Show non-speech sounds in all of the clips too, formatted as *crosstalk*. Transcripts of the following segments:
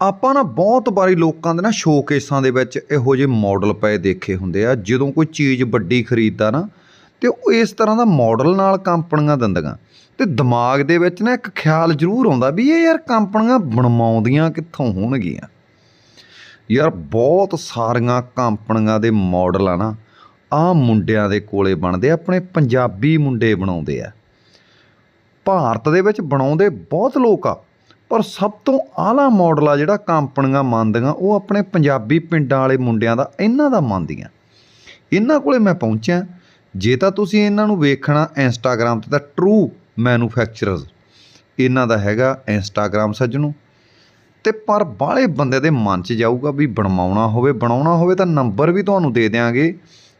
ਆਪਾਂ ਨਾ ਬਹੁਤ ਵਾਰੀ ਲੋਕਾਂ ਦੇ ਨਾ ਸ਼ੋਕੇਸਾਂ ਦੇ ਵਿੱਚ ਇਹੋ ਜਿਹੇ ਮਾਡਲ ਪਏ ਦੇਖੇ ਹੁੰਦੇ ਆ, ਜਦੋਂ ਕੋਈ ਚੀਜ਼ ਵੱਡੀ ਖਰੀਦਦਾ ਨਾ, ਤੇ ਉਹ ਇਸ ਤਰ੍ਹਾਂ ਦਾ ਮਾਡਲ ਨਾਲ ਕੰਪਨੀਆਂ ਦਿੰਦੀਆਂ। ਤੇ ਦਿਮਾਗ ਦੇ ਵਿੱਚ ਨਾ ਇੱਕ ਖਿਆਲ ਜ਼ਰੂਰ ਆਉਂਦਾ ਵੀ ਇਹ ਯਾਰ ਕੰਪਨੀਆਂ ਬਣਵਾਉਂਦੀਆਂ ਕਿੱਥੋਂ ਹੋਣਗੀਆਂ। ਯਾਰ ਬਹੁਤ ਸਾਰੀਆਂ ਕੰਪਨੀਆਂ ਦੇ ਮਾਡਲ ਆ ਨਾ ਆ ਮੁੰਡਿਆਂ ਦੇ ਕੋਲੇ ਬਣਦੇ ਆਪਣੇ ਪੰਜਾਬੀ ਮੁੰਡੇ ਬਣਾਉਂਦੇ ਆ। ਭਾਰਤ ਦੇ ਵਿੱਚ ਬਣਾਉਂਦੇ ਬਹੁਤ ਲੋਕ ਆ। ਪਰ ਸਭ ਤੋਂ ਆਲਾ ਮਾਡਲ ਆ ਜਿਹੜਾ ਕੰਪਨੀਆਂ ਮੰਨਦੀਆਂ, ਉਹ ਆਪਣੇ ਪੰਜਾਬੀ ਪਿੰਡਾਂ ਵਾਲੇ ਮੁੰਡਿਆਂ ਦਾ, ਇਹਨਾਂ ਦਾ ਮੰਨਦੀਆਂ। ਇਹਨਾਂ ਕੋਲੇ ਮੈਂ ਪਹੁੰਚਿਆ। ਜੇ ਤਾਂ ਤੁਸੀਂ ਇਹਨਾਂ ਨੂੰ ਵੇਖਣਾ ਇੰਸਟਾਗ੍ਰam ਤੇ ਤਾਂ ਟਰੂ ਮੈਨੂਫੈਕਚਰਰਸ ਇਹਨਾਂ ਦਾ ਹੈਗਾ ਇੰਸਟਾਗ੍ਰam ਸੱਜਣੋ। ਤੇ ਪਰ ਬਾਹਲੇ ਬੰਦੇ ਦੇ ਮਨ 'ਚ ਜਾਊਗਾ ਵੀ ਬਣਵਾਉਣਾ ਹੋਵੇ, ਬਣਾਉਣਾ ਹੋਵੇ ਤਾਂ ਨੰਬਰ ਵੀ ਤੁਹਾਨੂੰ ਦੇ ਦਿਆਂਗੇ।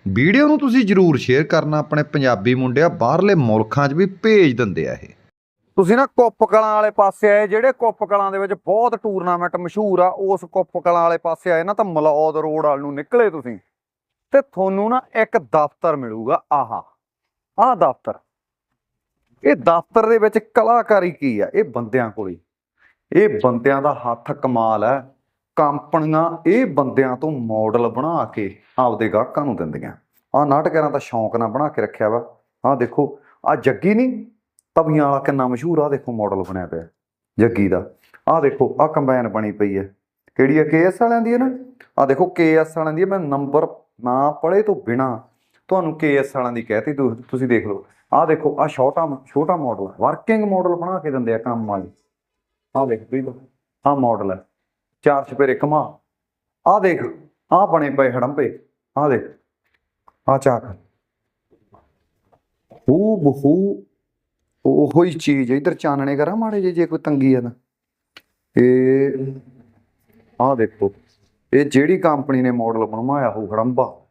ਵੀਡੀਓ ਨੂੰ ਤੁਸੀਂ ਜਰੂਰ ਸ਼ੇਅਰ ਕਰਨਾ, ਆਪਣੇ ਪੰਜਾਬੀ ਮੁੰਡਿਆਂ ਬਾਹਰਲੇ ਮੁਲਕਾਂ 'ਚ ਵੀ ਭੇਜ ਦਿੰਦੇ ਆ ਇਹ। ਤੁਸੀਂ ਨਾ ਕੁੱਪ ਕਲਾਂ ਵਾਲੇ ਪਾਸੇ ਆਏ, ਜਿਹੜੇ ਕੁੱਪ ਕਲਾਂ ਦੇ ਵਿੱਚ ਬਹੁਤ ਟੂਰਨਾਮੈਂਟ ਮਸ਼ਹੂਰ ਆ, ਉਸ ਕੁੱਪ ਕਲਾਂ ਵਾਲੇ ਪਾਸੇ ਆਏ ਨਾ ਤਾਂ ਮਲੌਦ ਰੋਡ ਵਾਲ ਨੂੰ ਨਿਕਲੇ ਤੁਸੀਂ। ਤੇ ਤੁਹਾਨੂੰ ਨਾ ਇੱਕ ਦਫ਼ਤਰ ਮਿਲੂਗਾ, ਆਹਾ, ਆਹ ਦਫ਼ਤਰ। ਇਹ ਦਫ਼ਤਰ ਦੇ ਵਿੱਚ ਕਲਾਕਾਰੀ ਕੀ ਆ? ਇਹ ਬੰਦਿਆਂ ਕੋਲੇ ਇਹ ਬੰਦਿਆਂ ਦਾ ਹੱਥ ਕਮਾਲ ਹੈ ਕੰਪਨੀਆਂ ਇਹ ਬੰਦਿਆਂ ਤੋਂ ਮਾਡਲ ਬਣਾ ਕੇ ਆਪਦੇ ਗਾਹਕਾਂ ਨੂੰ ਦਿੰਦੀਆਂ। ਆਹ ਨਾਟਕਾਂ ਦਾ ਸ਼ੌਂਕ ਨਾ ਬਣਾ ਕੇ ਰੱਖਿਆ ਵਾ। ਆਹ ਦੇਖੋ, ਆਹ ਜੱਗੀ ਨਹੀਂ ਤਵੀਆਂ ਵਾਲਾ ਕਿੰਨਾ ਮਸ਼ਹੂਰ ਆ ਦੇਖੋ ਮਾਡਲ ਬਣਿਆ ਪਿਆ, ਜੱਗੀ ਦਾ। ਆਹ ਦੇਖੋ, ਆਹ ਕੰਬਾਈਨ ਬਣੀ ਪਈ ਹੈ। ਕਿਹੜੀ ਹੈ? ਕੇਐਸ ਵਾਲਿਆਂ ਦੀ ਹੈ ਨਾ? ਆਹ ਦੇਖੋ ਕੇਐਸ ਵਾਲਿਆਂ ਦੀ ਮੈਂ ਨੰਬਰ ਨਾ ਪੜੇ ਤੋਂ ਬਿਨਾ ਤੁਹਾਨੂੰ ਕੇਐਸ ਵਾਲਿਆਂ ਦੀ ਕਹਿਤੀ ਤੁਸੀਂ ਦੇਖ ਲਓ। ਆਹ ਦੇਖੋ, ਆਹ ਛੋਟਾ ਛੋਟਾ ਮਾਡਲ ਵਰਕਿੰਗ ਮਾਡਲ ਬਣਾ ਕੇ ਦਿੰਦੇ ਆ ਕੰਮ ਵਾਲੇ। ਆਹ ਦੇਖ ਵੀ ਆਹ ਮਾਡਲ ਹੈ ਚਾਰ ਛਪੇਰੇ ਕਮਾ ਆਹ ਦੇਖ, ਆਹ ਬਣੇ ਪਏ ਹੜੰਬੇ। ਆਹ ਦੇਖ, ਆਹ ਚਾਕ। ਹੂ ਬਹੂ ਉਹੋ ਹੀ ਚੀਜ਼ ਇਧਰ ਚਾਨਣੇ ਕਰਾਂ ਮਾੜੇ ਜੇ ਜੇ ਕੋਈ ਤੰਗੀ ਆ ਤਾਂ। ਇਹ ਆਹ ਦੇਖੋ, ਇਹ ਜਿਹੜੀ ਕੰਪਨੀ ਨੇ ਮਾਡਲ ਬਣਵਾਇਆ ਉਹ ਹੜੰਬਾ।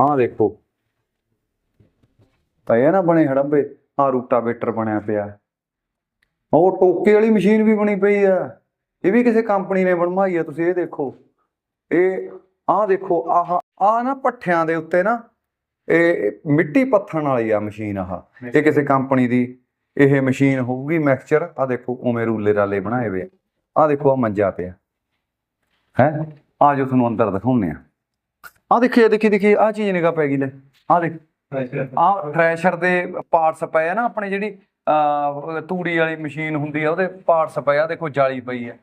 ਆਹ ਦੇਖੋ। ਤਾਂ ਇਹ ਨਾ ਬਣੇ ਹੜੰਬੇ, ਆਹ ਰੂਟਾਵੇਟਰ ਬਣਿਆ ਪਿਆ। ਉਹ ਟੋਕੇ ਵਾਲੀ ਮਸ਼ੀਨ ਵੀ ਬਣੀ ਪਈ ਆ। ਇਹ ਵੀ ਕਿਸੇ ਕੰਪਨੀ ਨੇ ਬਣਵਾਈ ਆ, ਤੁਸੀਂ ਇਹ ਦੇਖੋ। ਇਹ ਆਹ ਦੇਖੋ, ਆਹ ਆਹ ਨਾ ਪੱਠਿਆਂ ਦੇ ਉੱਤੇ ਨਾ, ਇਹ ਮਿੱਟੀ ਪੱਥਣ ਵਾਲੀ ਆ ਮਸ਼ੀਨ ਆਹ। ਇਹ ਕਿਸੇ ਕੰਪਨੀ ਦੀ ਇਹ ਮਸ਼ੀਨ ਹੋਊਗੀ ਮਿਕਸਚਰ ਆ ਦੇਖੋ ਉਵੇਂ ਰੂਲੇ ਰਾਲੇ ਬਣਾਏ ਹੋਏ ਆ। ਆਹ ਦੇਖੋ ਆ ਮੰਜਾ ਪਿਆ। ਹੈ? ਆ ਜੋ ਤੁਹਾਨੂੰ ਅੰਦਰ ਦਿਖਾਉਂਦੇ ਆ। ਆ ਦੇਖੀ ਦੇਖੀ ਦੇਖੀ ਆ ਚੀਜ਼ ਨਿਗਾ ਪੈ ਗਈ ਲੈ। ਆ ਦੇਖ। ਆ ਥ੍ਰੈਸ਼ਰ ਦੇ ਪਾਰਟਸ ਪਏ ਆ ਨਾ ਆਪਣੇ ਜਿਹੜੀ ਅਹ, ਤੂੜੀ ਵਾਲੀ ਮਸ਼ੀਨ ਹੁੰਦੀ ਆ ਉਹਦੇ ਪਾਰਟਸ ਪਏ ਆ। ਦੇਖੋ ਜਾਲੀ ਪਈ ਆ।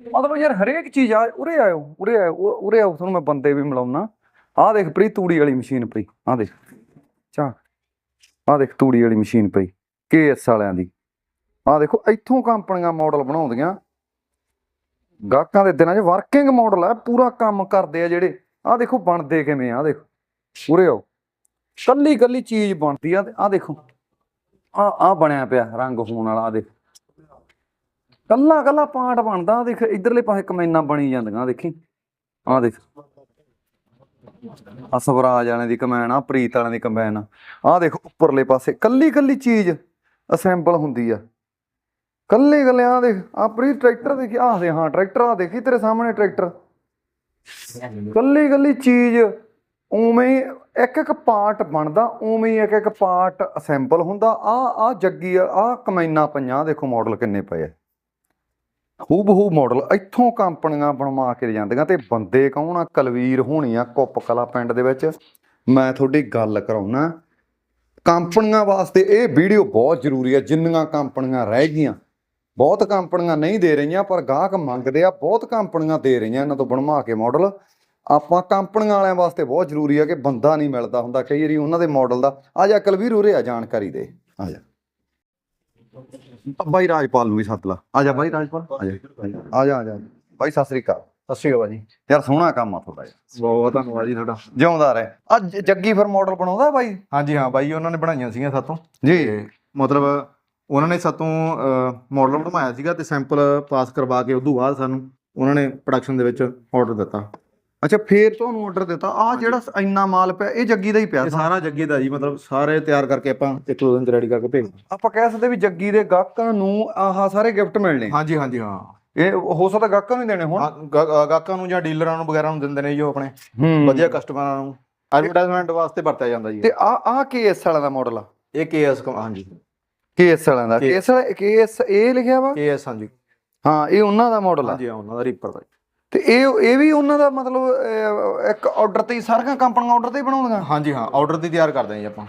ਮਤਲਬ ਯਾਰ ਹਰੇਕ ਚੀਜ਼ ਆ ਉਰੇ ਆਇਓ ਉਰੇ ਆਇਓ ਉਰੇ ਆਓ। ਤੁਹਾਨੂੰ ਮੈਂ ਬੰਦੇ ਵੀ ਮਿਲਾਉਣਾ ਆ ਦੇਖ ਪ੍ਰੀ ਤੂੜੀ ਵਾਲੀ ਮਸ਼ੀਨ ਪਈ ਆ ਦੇਖ। ਆਹ ਦੇਖ ਤੂੜੀ ਵਾਲੀ ਮਸ਼ੀਨ ਪਈ, ਕੇਐਸ ਵਾਲਿਆਂ ਦੀ। ਆ ਦੇਖੋ, ਇੱਥੋਂ ਕੰਪਨੀਆਂ ਮਾਡਲ ਬਣਾਉਂਦੀਆਂ। ਗਾਹਕਾਂ ਦੇ ਦਿਨਾਂ 'ਚ ਵਰਕਿੰਗ ਮਾਡਲ ਆ, ਪੂਰਾ ਕੰਮ ਕਰਦੇ ਆ ਜਿਹੜੇ। ਆ ਦੇਖੋ, ਬਣਦੇ ਕਿਵੇਂ ਆ, ਆਹ ਦੇਖੋ। ਪੂਰੇ ਆਓ। ਕੱਲੀ ਕੱਲੀ ਚੀਜ਼ ਬਣਦੀ ਆ ਆਹ ਦੇਖੋ। ਆ ਆ ਬਣਿਆ ਪਿਆ ਰੰਗ ਹੋਣ ਵਾਲਾ ਆ ਦੇਖ। ਕੱਲਾ ਕੱਲਾ ਪਾਰਟ ਬਣਦਾ ਦੇਖ, ਇਧਰਲੇ ਪਾਸੇ ਕਮੈਨਾਂ ਬਣੀ ਜਾਂਦੀਆਂ ਦੇਖੀ। ਆ ਦੇਖ। ਆ ਸਵਰਾਜ ਵਾਲਿਆਂ ਦੀ ਕਮੈਨ ਆ ਪ੍ਰੀਤ ਵਾਲਿਆਂ ਦੀ ਕਮੈਨ ਆ ਆਹ ਦੇਖੋ ਉੱਪਰਲੇ ਪਾਸੇ ਕੱਲੀ ਕੱਲੀ ਚੀਜ਼ ਅਸੈਂਬਲ ਹੁੰਦੀ ਆ। ਕੱਲੇ ਕੱਲੇ ਆ ਦੇਖ ਆ ਪ੍ਰੀਤ ਟਰੈਕਟਰ ਦੇਖੀ, ਆਹ ਦੇ ਹਾਂ, ਟਰੈਕਟਰ ਆ ਦੇਖੀ, ਤੇਰੇ ਸਾਹਮਣੇ ਟਰੈਕਟਰ। ਕੱਲੀ ਕੱਲੀ ਚੀਜ਼, ਉਵੇਂ ਇੱਕ ਇੱਕ ਪਾਰਟ ਬਣਦਾ, ਉਵੇਂ ਇੱਕ ਇੱਕ ਪਾਰਟ ਅਸੈਂਬਲ ਹੁੰਦਾ। ਆ ਆ ਜੱਗੀ ਆ ਕਮੈਨਾ ਪਈਆਂ, ਆਹ ਦੇਖੋ ਮਾਡਲ ਕਿੰਨੇ ਪਏ ਆ। ਹੂਬਹੂ ਮਾਡਲ ਇੱਥੋਂ ਕੰਪਨੀਆਂ ਬਣਵਾ ਕੇ ਜਾਂਦੀਆਂ ਤੇ ਬੰਦੇ ਕੌਣ ਆ? ਕਲਵੀਰ ਹੋਣੀ ਆ ਕੁੱਪ ਪਿੰਡ ਦੇ ਵਿੱਚ। ਮੈਂ ਤੁਹਾਡੀ ਗੱਲ ਕਰਾਉਣਾ। ਕੰਪਨੀਆਂ ਵਾਸਤੇ ਇਹ ਵੀਡੀਓ ਬਹੁਤ ਜ਼ਰੂਰੀ ਹੈ ਜਿੰਨੀਆਂ ਕੰਪਨੀਆਂ ਰਹਿ ਗਈਆਂ। ਬਹੁਤ ਕੰਪਨੀਆਂ ਨਹੀਂ ਦੇ ਰਹੀਆਂ, ਪਰ ਗਾਹਕ ਮੰਗਦੇ ਆ, ਬਹੁਤ ਕੰਪਨੀਆਂ ਦੇ ਰਹੀਆਂ ਇਹਨਾਂ ਤੋਂ ਬਣਵਾ ਕੇ ਮਾਡਲ ਆਪਾਂ ਕੰਪਨੀਆਂ ਵਾਲਿਆਂ ਵਾਸਤੇ ਬਹੁਤ ਜ਼ਰੂਰੀ ਆ ਕਿ ਬੰਦਾ ਨਹੀਂ ਮਿਲਦਾ ਹੁੰਦਾ। ਕਈ ਵਾਰੀ ਉਹਨਾਂ ਦੇ ਮਾਡਲ ਦਾ ਆ ਜਾ ਕਲਵੀਰ ਉਰੇ ਆ, ਜਾਣਕਾਰੀ ਦੇ। ਆ ਜਾ। ਬਾਈ ਰਾਜਪਾਲ ਨੂੰ ਵੀ ਸੱਦ ਲਾ। ਆ ਜਾ ਬਾਈ ਰਾਜਪਾਲ। ਆ ਜਾ। ਆ ਜਾ ਆ ਜਾ। ਬਾਈ ਸਤਿ ਸ੍ਰੀ ਅਕਾਲ। ਸਤਿ ਸ਼੍ਰੀ ਅਕਾਲ ਜੀ ਯਾਰ ਸੋਹਣਾ ਕੰਮ ਆ ਤੁਹਾਡਾ ਯਾਰ। ਬਹੁਤ ਧੰਨਵਾਦ ਜੀ ਤੁਹਾਡਾ। ਜਿਉਂਦਾ ਰਹੇ। ਆ ਜ- ਜੱਗੀ ਫਿਰ ਮਾਡਲ ਬਣਾਉਂਦਾ ਬਾਈ? ਹਾਂਜੀ ਹਾਂ ਬਾਈ ਉਹਨਾਂ ਨੇ ਬਣਾਈਆਂ ਸੀਗੀਆਂ ਸਾਤੋਂ। ਜੀ। ਮਤਲਬ ਉਹਨਾਂ ਨੇ ਸਾਤੋਂ ਮਾਡਲ ਬਣਵਾਇਆ ਸੀਗਾ ਤੇ ਸੈਂਪਲ ਪਾਸ ਕਰਵਾ ਕੇ ਉਦੋਂ ਬਾਅਦ ਸਾਨੂੰ ਉਹਨਾਂ ਨੇ ਪ੍ਰੋਡਕਸ਼ਨ ਦੇ ਵਿੱਚ ਆਰਡਰ ਦਿੱਤਾ। ਅੱਛਾ ਫੇਰ ਤੁਹਾਨੂੰ ਆਰਡਰ ਦਿੱਤਾ। ਆ ਜਿਹੜਾ ਇੰਨਾ ਮਾਲ ਪਿਆ ਇਹ ਜੱਗੀ ਦਾ ਹੀ ਪਿਆ ਇਹ ਸਾਰਾ। ਜੱਗੇ ਦਾ ਜੀ ਮਤਲਬ ਸਾਰੇ ਤਿਆਰ ਕਰਕੇ ਆਪਾਂ ਇੱਕ ਦੋ ਦਿਨ ਚ ਰੈਡੀ ਕਰਕੇ ਭੇਜ ਆਪਾਂ ਕਹਿ ਸਕਦੇ ਵੀ ਜੱਗੀ ਦੇ ਗਾਹਕਾਂ ਨੂੰ ਆਹ ਸਾਰੇ ਗਿਫਟ ਮਿਲਣੇ। ਹਾਂਜੀ ਹਾਂਜੀ ਹਾਂ। ਇਹ ਹੋ ਸਕਦਾ ਗਾਹਕਾਂ ਨੂੰ ਦੇਣੇ ਹੁਣ। ਗਾਹਕਾਂ ਨੂੰ ਜਾਂ ਡੀਲਰਾਂ ਨੂੰ ਵਗੈਰਾ ਨੂੰ ਦਿੰਦੇ ਨੇ ਜੀ ਉਹ ਆਪਣੇ। ਵਧੀਆ ਕਸਟਮਰਾਂ ਨੂੰ। ਐਡਵਰਟਾਈਜ਼ਮੈਂਟ ਵਾਸਤੇ ਵਰਤਿਆ ਜਾਂਦਾ ਜੀ। ਤੇ ਆ ਆ ਕੇਐਸ ਵਾਲਿਆਂ ਦਾ ਮਾਡਲ ਆ? ਇਹ ਕੇਐਸ ਹਾਂਜੀ। ਕੇਐਸ ਵਾਲਿਆਂ ਦਾ। ਕੇਐਸ ਵਾਲਾ ਕੇਐਸ ਇਹ ਲਿਖਿਆ ਵਾ? ਕੇਐਸ ਹਾਂਜੀ। ਹਾਂ ਇਹ ਉਹਨਾਂ ਦਾ ਮਾਡਲ ਆ। ਹਾਂਜੀ ਉਹਨਾਂ ਦਾ ਰੀਪਰ ਦਾ ਤੇ ਇਹ ਇਹ ਵੀ ਉਹਨਾਂ ਦਾ ਮਤਲਬ ਇੱਕ ਆਰਡਰ ਤੇ ਹੀ ਸਾਰੀਆਂ ਕੰਪਨੀਆਂ ਆਰਡਰ ਤੇ ਹੀ ਬਣਾਉਂਦੀਆਂ? ਹਾਂਜੀ ਹਾਂ ਆਰਡਰ ਦੀ ਤਿਆਰ ਕਰਦੇ ਹਾਂ ਜੀ ਆਪਾਂ।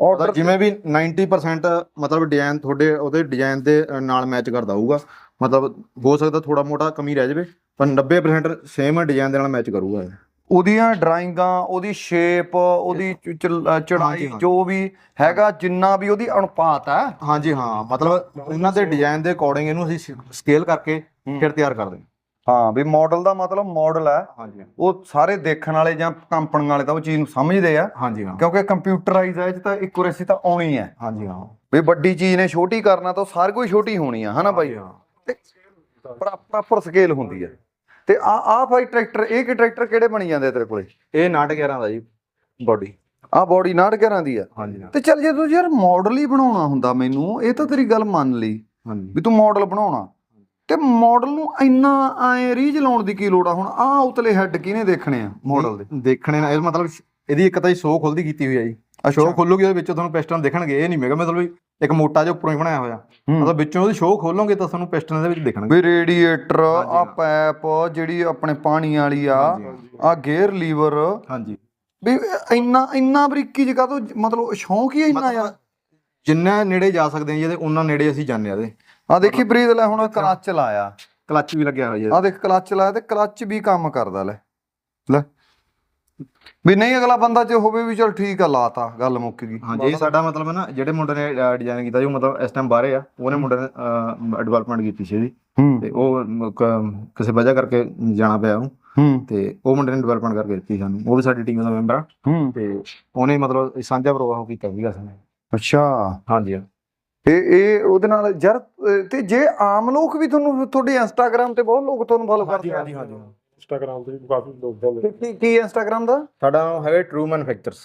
ਆਰਡਰ ਜਿਵੇਂ ਵੀ 90% ਮਤਲਬ ਡਿਜ਼ਾਈਨ ਤੁਹਾਡੇ ਉਹਦੇ ਡਿਜ਼ਾਈਨ ਦੇ ਨਾਲ ਮੈਚ ਕਰਦਾ ਹੋਊਗਾ। ਮਤਲਬ ਹੋ ਸਕਦਾ ਥੋੜਾ ਮੋਟਾ ਕਮੀ ਰਹਿ ਜਾਵੇ ਪਰ 90% ਸੇਮ ਡਿਜ਼ਾਈਨ ਦੇ ਨਾਲ ਮੈਚ ਕਰੂਗਾ। ਉਹਦੀਆਂ ਡਰਾਇੰਗਾਂ ਉਹਦੀ ਸ਼ੇਪ ਉਹਦੀ ਚੜਾਈ। ਜੋ ਵੀ ਹੈਗਾ ਜਿੰਨਾ ਵੀ ਉਹਦੀ ਅਨੁਪਾਤ ਹੈ। ਹਾਂਜੀ ਹਾਂ ਮਤਲਬ ਉਹਨਾਂ ਦੇ ਡਿਜ਼ਾਈਨ ਦੇ ਅਕੋਰਡਿੰਗ ਇਹਨੂੰ ਅਸੀਂ ਸਕੇਲ ਕਰਕੇ ਫਿਰ ਤਿਆਰ ਕਰਦੇ ਹਾਂ। ਹਾਂ ਵੀ ਮਾਡਲ ਦਾ ਮਤਲਬ ਮਾਡਲ ਹੈ। ਹਾਂਜੀ। ਉਹ ਸਾਰੇ ਦੇਖਣ ਵਾਲੇ ਜਾਂ ਕੰਪਨੀਆਂ ਵਾਲੇ ਤਾਂ ਉਹ ਚੀਜ਼ ਨੂੰ ਸਮਝਦੇ ਆ। ਹਾਂਜੀ ਹਾਂ। ਕਿਉਂਕਿ ਕੰਪਿਊਟਰਾਈਜ਼ ਹੈ ਇਹ 'ਚ ਤਾਂ ਐਕੂਰੇਸੀ ਤਾਂ ਆਉਣੀ ਹੈ। ਹਾਂਜੀ ਹਾਂ। ਵੀ ਵੱਡੀ ਚੀਜ਼ ਨੇ ਛੋਟੀ ਕਰਨਾ ਤਾਂ ਸਾਰ ਕੋਈ ਛੋਟੀ ਹੋਣੀ ਆ ਹਨਾ ਬਾਈ? ਹਾਂ। ਪ੍ਰੋਪਰ ਸਕੇਲ ਹੁੰਦੀ ਹੈ ਤੇ ਆ ਆ ਭਾਈ ਟਰੈਕਟਰ ਇਹ ਕਿ ਟਰੈਕਟਰ ਕਿਹੜੇ ਬਣੀ ਜਾਂਦੇ ਤੇਰੇ ਕੋਲੇ? ਇਹ 911 ਦਾ ਜੀ ਬੋਡੀ ਆ ਬੋਡੀ 911 ਦੀ ਆ। ਹਾਂਜੀ ਤੇ ਚੱਲ ਜੇ ਤੂੰ ਯਾਰ ਮਾਡਲ ਹੀ ਬਣਾਉਣਾ ਹੁੰਦਾ ਮੈਨੂੰ ਇਹ ਤਾਂ ਤੇਰੀ ਗੱਲ ਮੰਨ ਲਈ। ਵੀ ਤੂੰ ਮਾਡਲ ਬਣਾਉਣਾ। ਤੇ ਮਾਡਲ ਨੂੰ ਇੰਨਾ ਐ ਰੀਝ ਲਾਉਣ ਦੀ ਕੀ ਲੋੜ ਆ? ਹੁਣ ਆ ਉਤਲੇ ਹੈੱਡ ਕਿਹਨੇ ਦੇਖਣੇ ਆ ਮਾਡਲ ਦੇ? ਦੇਖਣੇ ਨਾਲ ਇਹ ਮਤਲਬ ਇਹਦੀ ਇੱਕ ਤਾਂ ਹੀ ਸ਼ੋਅ ਖੁੱਲਦੀ ਕੀਤੀ ਹੋਈ ਹੈ ਜੀ। ਸ਼ੋਅ ਖੋਲੋਗੇ ਉਹਦੇ ਵਿੱਚ ਤੁਹਾਨੂੰ ਪਿਸਟਨ ਦਿਖਣਗੇ ਇਹ ਨਹੀਂ ਮੇਗਾ ਮਤਲਬ ਇੱਕ ਮੋਟਾ ਜਿਹਾ ਉੱਪਰੋਂ ਹੀ ਬਣਾਇਆ ਹੋਇਆ। ਮਤਲਬ ਵਿੱਚੋਂ ਉਹਦੀ ਸ਼ੋਅ ਖੋਲੋਗੇ ਤਾਂ ਤੁਹਾਨੂੰ ਪਿਸਟਨ ਦੇ ਵਿੱਚ ਦਿਖਣਗੇ। ਵੀ ਰੇਡੀਏਟਰ ਆ। ਪੈਪ ਜਿਹੜੀ ਆਪਣੇ ਪਾਣੀ ਵਾਲੀ ਆ ਆ ਗੇਅਰ ਲੀਵਰ ਹਾਂਜੀ। ਵੀ ਇੰਨਾ ਇੰਨਾ ਬਰੀਕੀ ਜਗ੍ਹਾ ਤੋਂ ਮਤਲਬ ਸ਼ੌਂਕ ਹੀ ਇੰਨਾ ਯਾਰ ਜਿੰਨਾ ਨੇੜੇ ਜਾ ਸਕਦੇ ਹਾਂ ਜੀ ਇਹਦੇ ਉਹਨਾਂ ਨੇੜੇ ਅਸੀਂ ਜਾਂਦੇ ਆ ਇਹਦੇ। ਆ ਦੇਖੀ ਪ੍ਰੀਤ ਲੈ ਹੁਣ ਕਲੱਚ ਲਾਇਆ। ਕਲੱਚ ਵੀ ਲੱਗਿਆ ਹੋਇਆ ਆ ਦੇਖ ਕਲੱਚ ਲਾਇਆ ਤੇ ਕਲੱਚ ਵੀ ਕੰਮ ਕਰਦਾ ਲੈ। ਲੈ। ਵੀ ਨਹੀਂ ਅਗਲਾ ਬੰਦਾ ਜੇ ਹੋਵੇ ਵੀ ਚਲ ਠੀਕ ਆ ਲਾਤਾ ਗੱਲ ਮੁੱਕ ਗਈ। ਹਾਂਜੀ ਇਹ ਸਾਡਾ ਮਤਲਬ ਹੈ ਨਾ ਜਿਹੜੇ ਮੁੰਡੇ ਨੇ ਡਿਜ਼ਾਈਨ ਕੀਤਾ ਜੀ ਉਹ ਮਤਲਬ ਇਸ ਟਾਈਮ ਬਾਹਰੇ ਆ ਉਹਨੇ ਮੁੰਡੇ ਨੇ ਡਿਵੈਲਪਮੈਂਟ ਕੀਤੀ ਸੀ ਇਹਦੀ। ਤੇ ਉਹ ਕਿਸੇ ਵਜ੍ਹਾ ਕਰਕੇ ਜਾਣਾ ਪਿਆ ਉਹਨੂੰ ਹੂੰ। ਤੇ ਉਹ ਮੁੰਡੇ ਨੇ ਡਿਵੈਲਪਮੈਂਟ ਕਰਕੇ ਦਿੱਤੀ ਸਾਨੂੰ ਉਹ ਵੀ ਸਾਡੀ ਟੀਮ ਦਾ ਮੈਂਬਰ ਆ। ਤੇ ਉਹਨੇ ਮਤਲਬ ਸਾਂਝਾ ਪ੍ਰੋਗਰਾਮ ਕੀਤਾ ਸੀਗਾ ਸਾਨੂੰ। ਅੱਛਾ। ਹਾਂਜੀ ਇਹ ਇਹ ਉਹਦੇ ਨਾਲ ਯਾਰ ਤੇ ਜੇ ਆਮ ਲੋਕ ਵੀ ਤੁਹਾਨੂੰ ਤੁਹਾਡੇ ਇੰਸਟਾਗ੍ਰam ਤੇ ਬਹੁਤ ਲੋਕ ਤੁਹਾਨੂੰ ਫੋਲੋ ਕਰਦੇ ਆ। ਹਾਂਜੀ ਇੰਸਟਾਗ੍ਰਾਮ ਤੇ ਵੀ ਕਾਫੀ ਲੋਕ ਚੱਲਦੇ ਕੀ- ਕੀ ਕੀ ਇੰਸਟਾਗ੍ਰam ਦਾ? ਸਾਡਾ ਨਾਮ ਹੈਗਾ ਟਰੂ ਮੈਨੂਫੈਕਚਰਸ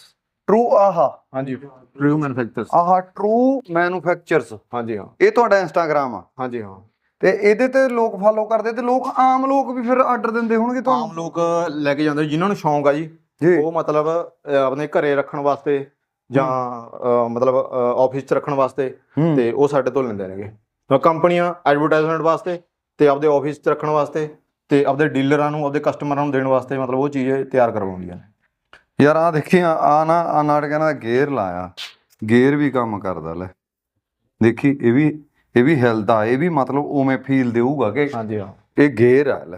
ਟਰੂ ਆਹਾ। ਹਾਂਜੀ। ਟਰੂ ਮੈਨੂਫੈਕਚਰਸ ਆਹਾ ਟਰੂ ਮੈਨੂਫੈਕਚਰਸ ਹਾਂਜੀ ਹਾਂ। ਇਹ ਤੁਹਾਡਾ ਇੰਸਟਾਗ੍ਰam ਆ। ਹਾਂਜੀ ਹਾਂ। ਤੇ ਇਹਦੇ ਤੇ ਲੋਕ ਫੋਲੋ ਕਰਦੇ ਤੇ ਲੋਕ ਆਮ ਲੋਕ ਵੀ ਫਿਰ ਆਰਡਰ ਦਿੰਦੇ ਹੋਣਗੇ ਆਮ ਤੁਹਾਨੂੰ ਲੋਕ ਲੈ ਕੇ ਜਾਂਦੇ ਜਿਨ੍ਹਾਂ ਨੂੰ ਸ਼ੌਂਕ ਆ ਜੀ ਜੀ। ਉਹ ਮਤਲਬ ਆਪਣੇ ਘਰੇ ਰੱਖਣ ਵਾਸਤੇ ਜਾਂ ਮਤਲਬ ਆਫਿਸ 'ਚ ਰੱਖਣ ਵਾਸਤੇ ਤੇ ਉਹ ਸਾਡੇ ਤੋਂ ਲੈਂਦੇ ਨੇਗੇ। ਤਾਂ ਕੰਪਨੀਆਂ ਐਡਵਰਟਾਈਜ਼ਮੈਂਟ ਵਾਸਤੇ ਤੇ ਆਪਦੇ ਆਫਿਸ 'ਚ ਰੱਖਣ ਵਾਸਤੇ ਤੇ ਆਪਦੇ ਡੀਲਰਾਂ ਨੂੰ ਆਪਦੇ ਕਸਟਮਰਾਂ ਨੂੰ ਦੇਣ ਵਾਸਤੇ ਮਤਲਬ ਉਹ ਚੀਜ਼ ਤਿਆਰ ਕਰਵਾਉਂਦੀਆਂ ਨੇ। ਯਾਰ ਆ ਦੇਖੀ ਆ ਆ ਨਾ ਆ ਨਾਟਕਾਂ ਦਾ ਗੇਅਰ ਲਾਇਆ। ਗੇਅਰ ਵੀ ਕੰਮ ਕਰਦਾ ਲੈ। ਦੇਖੀ ਇਹ ਵੀ ਇਹ ਵੀ ਹਿਲਦਾ ਇਹ ਵੀ ਮਤਲਬ ਉਵੇਂ ਫੀਲ ਦੇਊਗਾ ਕਿ ਹਾਂਜੀ ਹਾਂ। ਇਹ ਗੇਅਰ ਆ ਲੈ।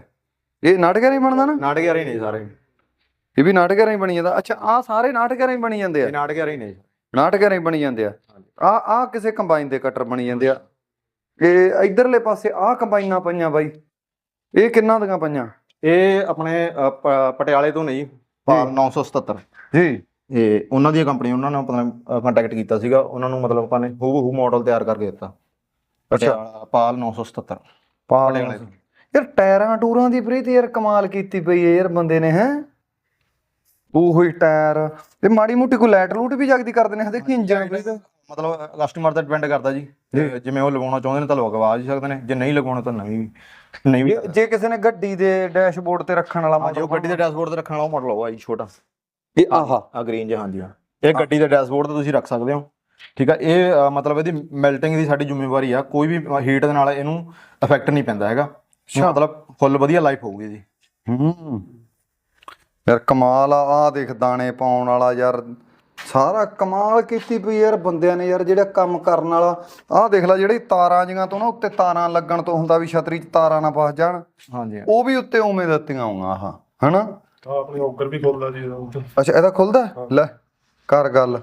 ਇਹ ਨਾਟਕਾਂ ਹੀ ਬਣਦਾ ਨਾ? ਨਾਟਕ ਹੀ ਨੇ ਸਾਰੇ। ਇਹ ਵੀ ਨਾਟਕਾਂ ਹੀ ਬਣੀ ਜਾਂਦਾ। ਅੱਛਾ ਆ ਸਾਰੇ ਨਾਟਕਾਂ ਹੀ ਬਣੀ ਜਾਂਦੇ ਇਹ ਆ? ਨਾਟਕ ਯਾਰ ਹੀ ਨੇ ਨਾਟਕਾਂ ਹੀ ਬਣੀ ਜਾਂਦੇ ਆ? ਆ ਆ ਕਿਸੇ ਕੰਬਾਈਨ ਦੇ ਕਟਰ ਬਣੀ ਜਾਂਦੇ ਆ। ਇਹ ਇਧਰਲੇ ਪਾਸੇ ਆ ਕੰਬਾਈਨਾਂ ਪਈਆਂ ਬਾਈ। ਇਹ ਕਿੰਨਾ ਦੀਆਂ ਪਈਆਂ? ਇਹ ਆਪਣੇ ਪਟਿਆਲੇ ਤੋਂ ਨਹੀਂ ਪਾਲ 977 ਜੀ। ਇਹ ਉਹਨਾਂ ਦੀ ਕੰਪਨੀ ਉਹਨਾਂ ਨਾਲ ਆਪਣਾ ਕੰਟੈਕਟ ਕੀਤਾ ਸੀਗਾ। ਉਹਨਾਂ ਨੂੰ ਮਤਲਬ ਆਪਾਂ ਨੇ ਹੂ ਹੂ ਮਾਡਲ ਤਿਆਰ ਕਰਕੇ ਦਿੱਤਾ। ਪਟਿਆਲਾ ਪਾਲ 977 ਪਾਲ ਤੋਂ। ਯਾਰ ਟਾਇਰਾਂ ਟੂਰਾਂ ਦੀ ਪ੍ਰੀਤ ਯਾਰ ਕਮਾਲ ਕੀਤੀ ਪਈ ਯਾਰ ਬੰਦੇ ਨੇ ਹੈ? ਉਹੀ ਟਾਇਰ ਤੇ ਮਾੜੀ ਮੋਟੀ ਕੋਈ ਲਾਈਟ ਲੂਟ ਵੀ ਜਗਦੀ ਕਰਦੇ ਨੇ ਦੇਖੀ ਇੰਜਨ ਪ੍ਰੀਤ ਮਤਲਬ ਕਸਟਮਰ ਤੇ ਡਿਪੈਂਡ ਕਰਦਾ ਜੀ। ਜਿਵੇਂ ਉਹ ਲਗਾਉਣਾ ਚਾਹੁੰਦੇ ਨੇ ਤਾਂ ਲਗਵਾ ਹੀ ਸਕਦੇ ਨੇ। ਜੇ ਨਹੀਂ ਲਗਾਉਣਾ ਤਾਂ ਨਹੀਂ ਨਹੀਂ ਵੀ ਜੇ ਕਿਸੇ ਨੇ ਗੱਡੀ ਦੇ ਡੈਸ਼ਬੋਰਡ ਤੇ ਰੱਖਣ ਵਾਲਾ ਹਾਂ, ਜੋ ਗੱਡੀ ਦੇ ਡੈਸ਼ਬੋਰਡ ਤੇ ਰੱਖਣ ਵਾਲਾ ਮਾਡਲ ਹੋਆ ਜੀ ਛੋਟਾ। ਇਹ ਆਹਾ। ਆ ਗ੍ਰੀਨ ਜਿਹਾ ਹਾਂਜੀ ਇਹ ਗੱਡੀ ਦੇ ਡੈਸ਼ਬੋਰਡ ਤੇ ਤੁਸੀਂ ਰੱਖ ਸਕਦੇ ਹੋ। ਠੀਕ ਆ ਇਹ ਮਤਲਬ ਇਹਦੀ ਮੈਲਟਿੰਗ ਦੀ ਸਾਡੀ ਜ਼ਿੰਮੇਵਾਰੀ ਆ। ਕੋਈ ਵੀ ਹੀਟ ਦੇ ਨਾਲ ਇਹਨੂੰ ਇਫੈਕਟ ਨਹੀਂ ਪੈਂਦਾ ਹੈਗਾ। ਮਤਲਬ ਫੁੱਲ ਵਧੀਆ ਲਾਈਫ ਹੋਊਗੀ ਜੀ। ਹੂੰ। ਯਾਰ ਕਮਾਲ ਆ ਆ ਦੇਖ ਦਾਣੇ ਪਾਉਣ ਵਾਲਾ ਯਾਰ। ਸਾਰਾ ਕਮਾਲ ਕੀਤੀ ਪਈ ਯਾਰ ਬੰਦਿਆਂ ਨੇ ਯਾਰ ਜਿਹੜਾ ਕੰਮ ਕਰਨ ਵਾਲਾ। ਆਹ ਦੇਖ ਲੈ ਜਿਹੜੀ ਤਾਰਾਂ ਜੀਆਂ ਤੋਂ ਨਾ ਉੱਤੇ ਤਾਰਾਂ ਲੱਗਣ ਤੋਂ ਹੁੰਦਾ ਵੀ ਛਤਰੀ 'ਚ ਤਾਰਾਂ ਨਾ ਫਸ ਜਾਣ। ਹਾਂਜੀ ਉਹ ਵੀ ਉੱਤੇ ਉਵੇਂ ਦਿੱਤੀਆਂ ਹੋਊਗਾ ਆਹ ਹਨਾ? ਆਪਣੀ ਔਗਰ ਵੀ ਖੋਲਦਾ ਜੀ ਇਹਦਾ। ਅੱਛਾ ਇਹਦਾ ਖੁੱਲਦਾ? ਹੈ? ਲੈ ਕਰ ਗੱਲ।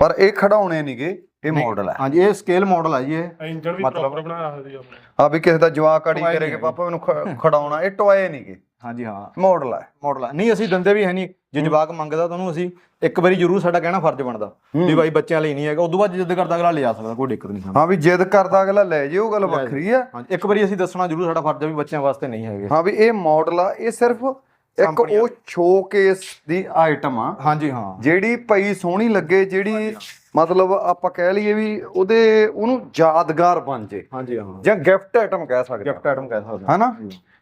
ਪਰ ਇਹ ਖੜਾਉਣੇ ਨਹੀਂਗੇ ਇਹ ਮਾਡਲ ਹੈ ਹਾਂਜੀ ਇਹ ਸਕੇਲ ਮਾਡਲ ਆ ਜੀ ਇਹ। ਇੰਜਨ ਵੀ ਮਤਲਬ- ਪ੍ਰੋਪਰ ਬਣਾਇਆ ਹੋਇਆ ਜੀ ਆਪਣੇ ਆ ਵੀ ਕਿਸੇ ਦਾ ਜਵਾਕ ਅੜੀ ਕਰੇਗੇ ਨੀ ਪਾਪਾ ਮੈਨੂੰ ਖ- ਖੜਾਉਣਾ ਇਹ ਟੋਏ ਨਹੀਂਗੇ ਹਾਂਜੀ ਹਾਂ। ਮਾਡਲ ਹੈ। ਮਾਡਲ ਆ ਨਹੀਂ ਅਸੀਂ ਦਿੰਦੇ ਵੀ ਹੈ ਨਹੀਂ। ਜੇ ਜਵਾਕ ਮੰਗਦਾ ਤੁਹਾਨੂੰ ਅਸੀਂ ਇੱਕ ਵਾਰੀ ਜ਼ਰੂਰ ਸਾਡਾ ਕਹਿਣਾ ਫਰਜ਼ ਬਣਦਾ ਵੀ ਬਾਈ ਬੱਚਿਆਂ ਲਈ ਨਹੀਂ ਹੈਗਾ। ਉਦੋਂ ਬਾਅਦ ਜਿੱਦ ਕਰਦਾ ਅਗਲਾ ਲਿਜਾ ਸਕਦਾ ਕੋਈ ਦਿੱਕਤ ਨਹੀਂ ਸਾਨੂੰ। ਹਾਂ ਵੀ ਜਿੱਦ ਕਰਦਾ ਅਗਲਾ ਲੈ ਜੇ ਉਹ ਗੱਲ ਵੱਖਰੀ ਆ ਹਾਂਜੀ ਇੱਕ ਵਾਰੀ ਅਸੀਂ ਦੱਸਣਾ ਜ਼ਰੂਰ ਸਾਡਾ ਫਰਜ਼ ਆ ਵੀ ਬੱਚਿਆਂ ਵਾਸਤੇ ਨਹੀਂ ਹੈਗੇ। ਹਾਂ ਵੀ ਇਹ ਮਾਡਲ ਆ ਇਹ ਸਿਰਫ ਇੱਕ ਉਹ ਸ਼ੋਕੇਸ ਦੀ ਆਈਟਮ ਆ। ਹਾਂਜੀ ਹਾਂ। ਜਿਹੜੀ ਪਈ ਸੋਹਣੀ ਲੱਗੇ ਜਿਹੜੀ ਮਤਲਬ ਆਪਾਂ ਕਹਿ ਲਈਏ ਵੀ ਉਹਦੇ ਉਹਨੂੰ ਯਾਦਗਾਰ ਬਣ ਜੇ। ਹਾਂਜੀ ਹਾਂ। ਜਾਂ ਗਿਫਟ ਆਈਟਮ ਕਹਿ ਸਕਦੇ ਗਿਫਟ ਆਈਟਮ ਕਹਿ ਸਕਦੇ ਹਾਂ। ਹਨਾ?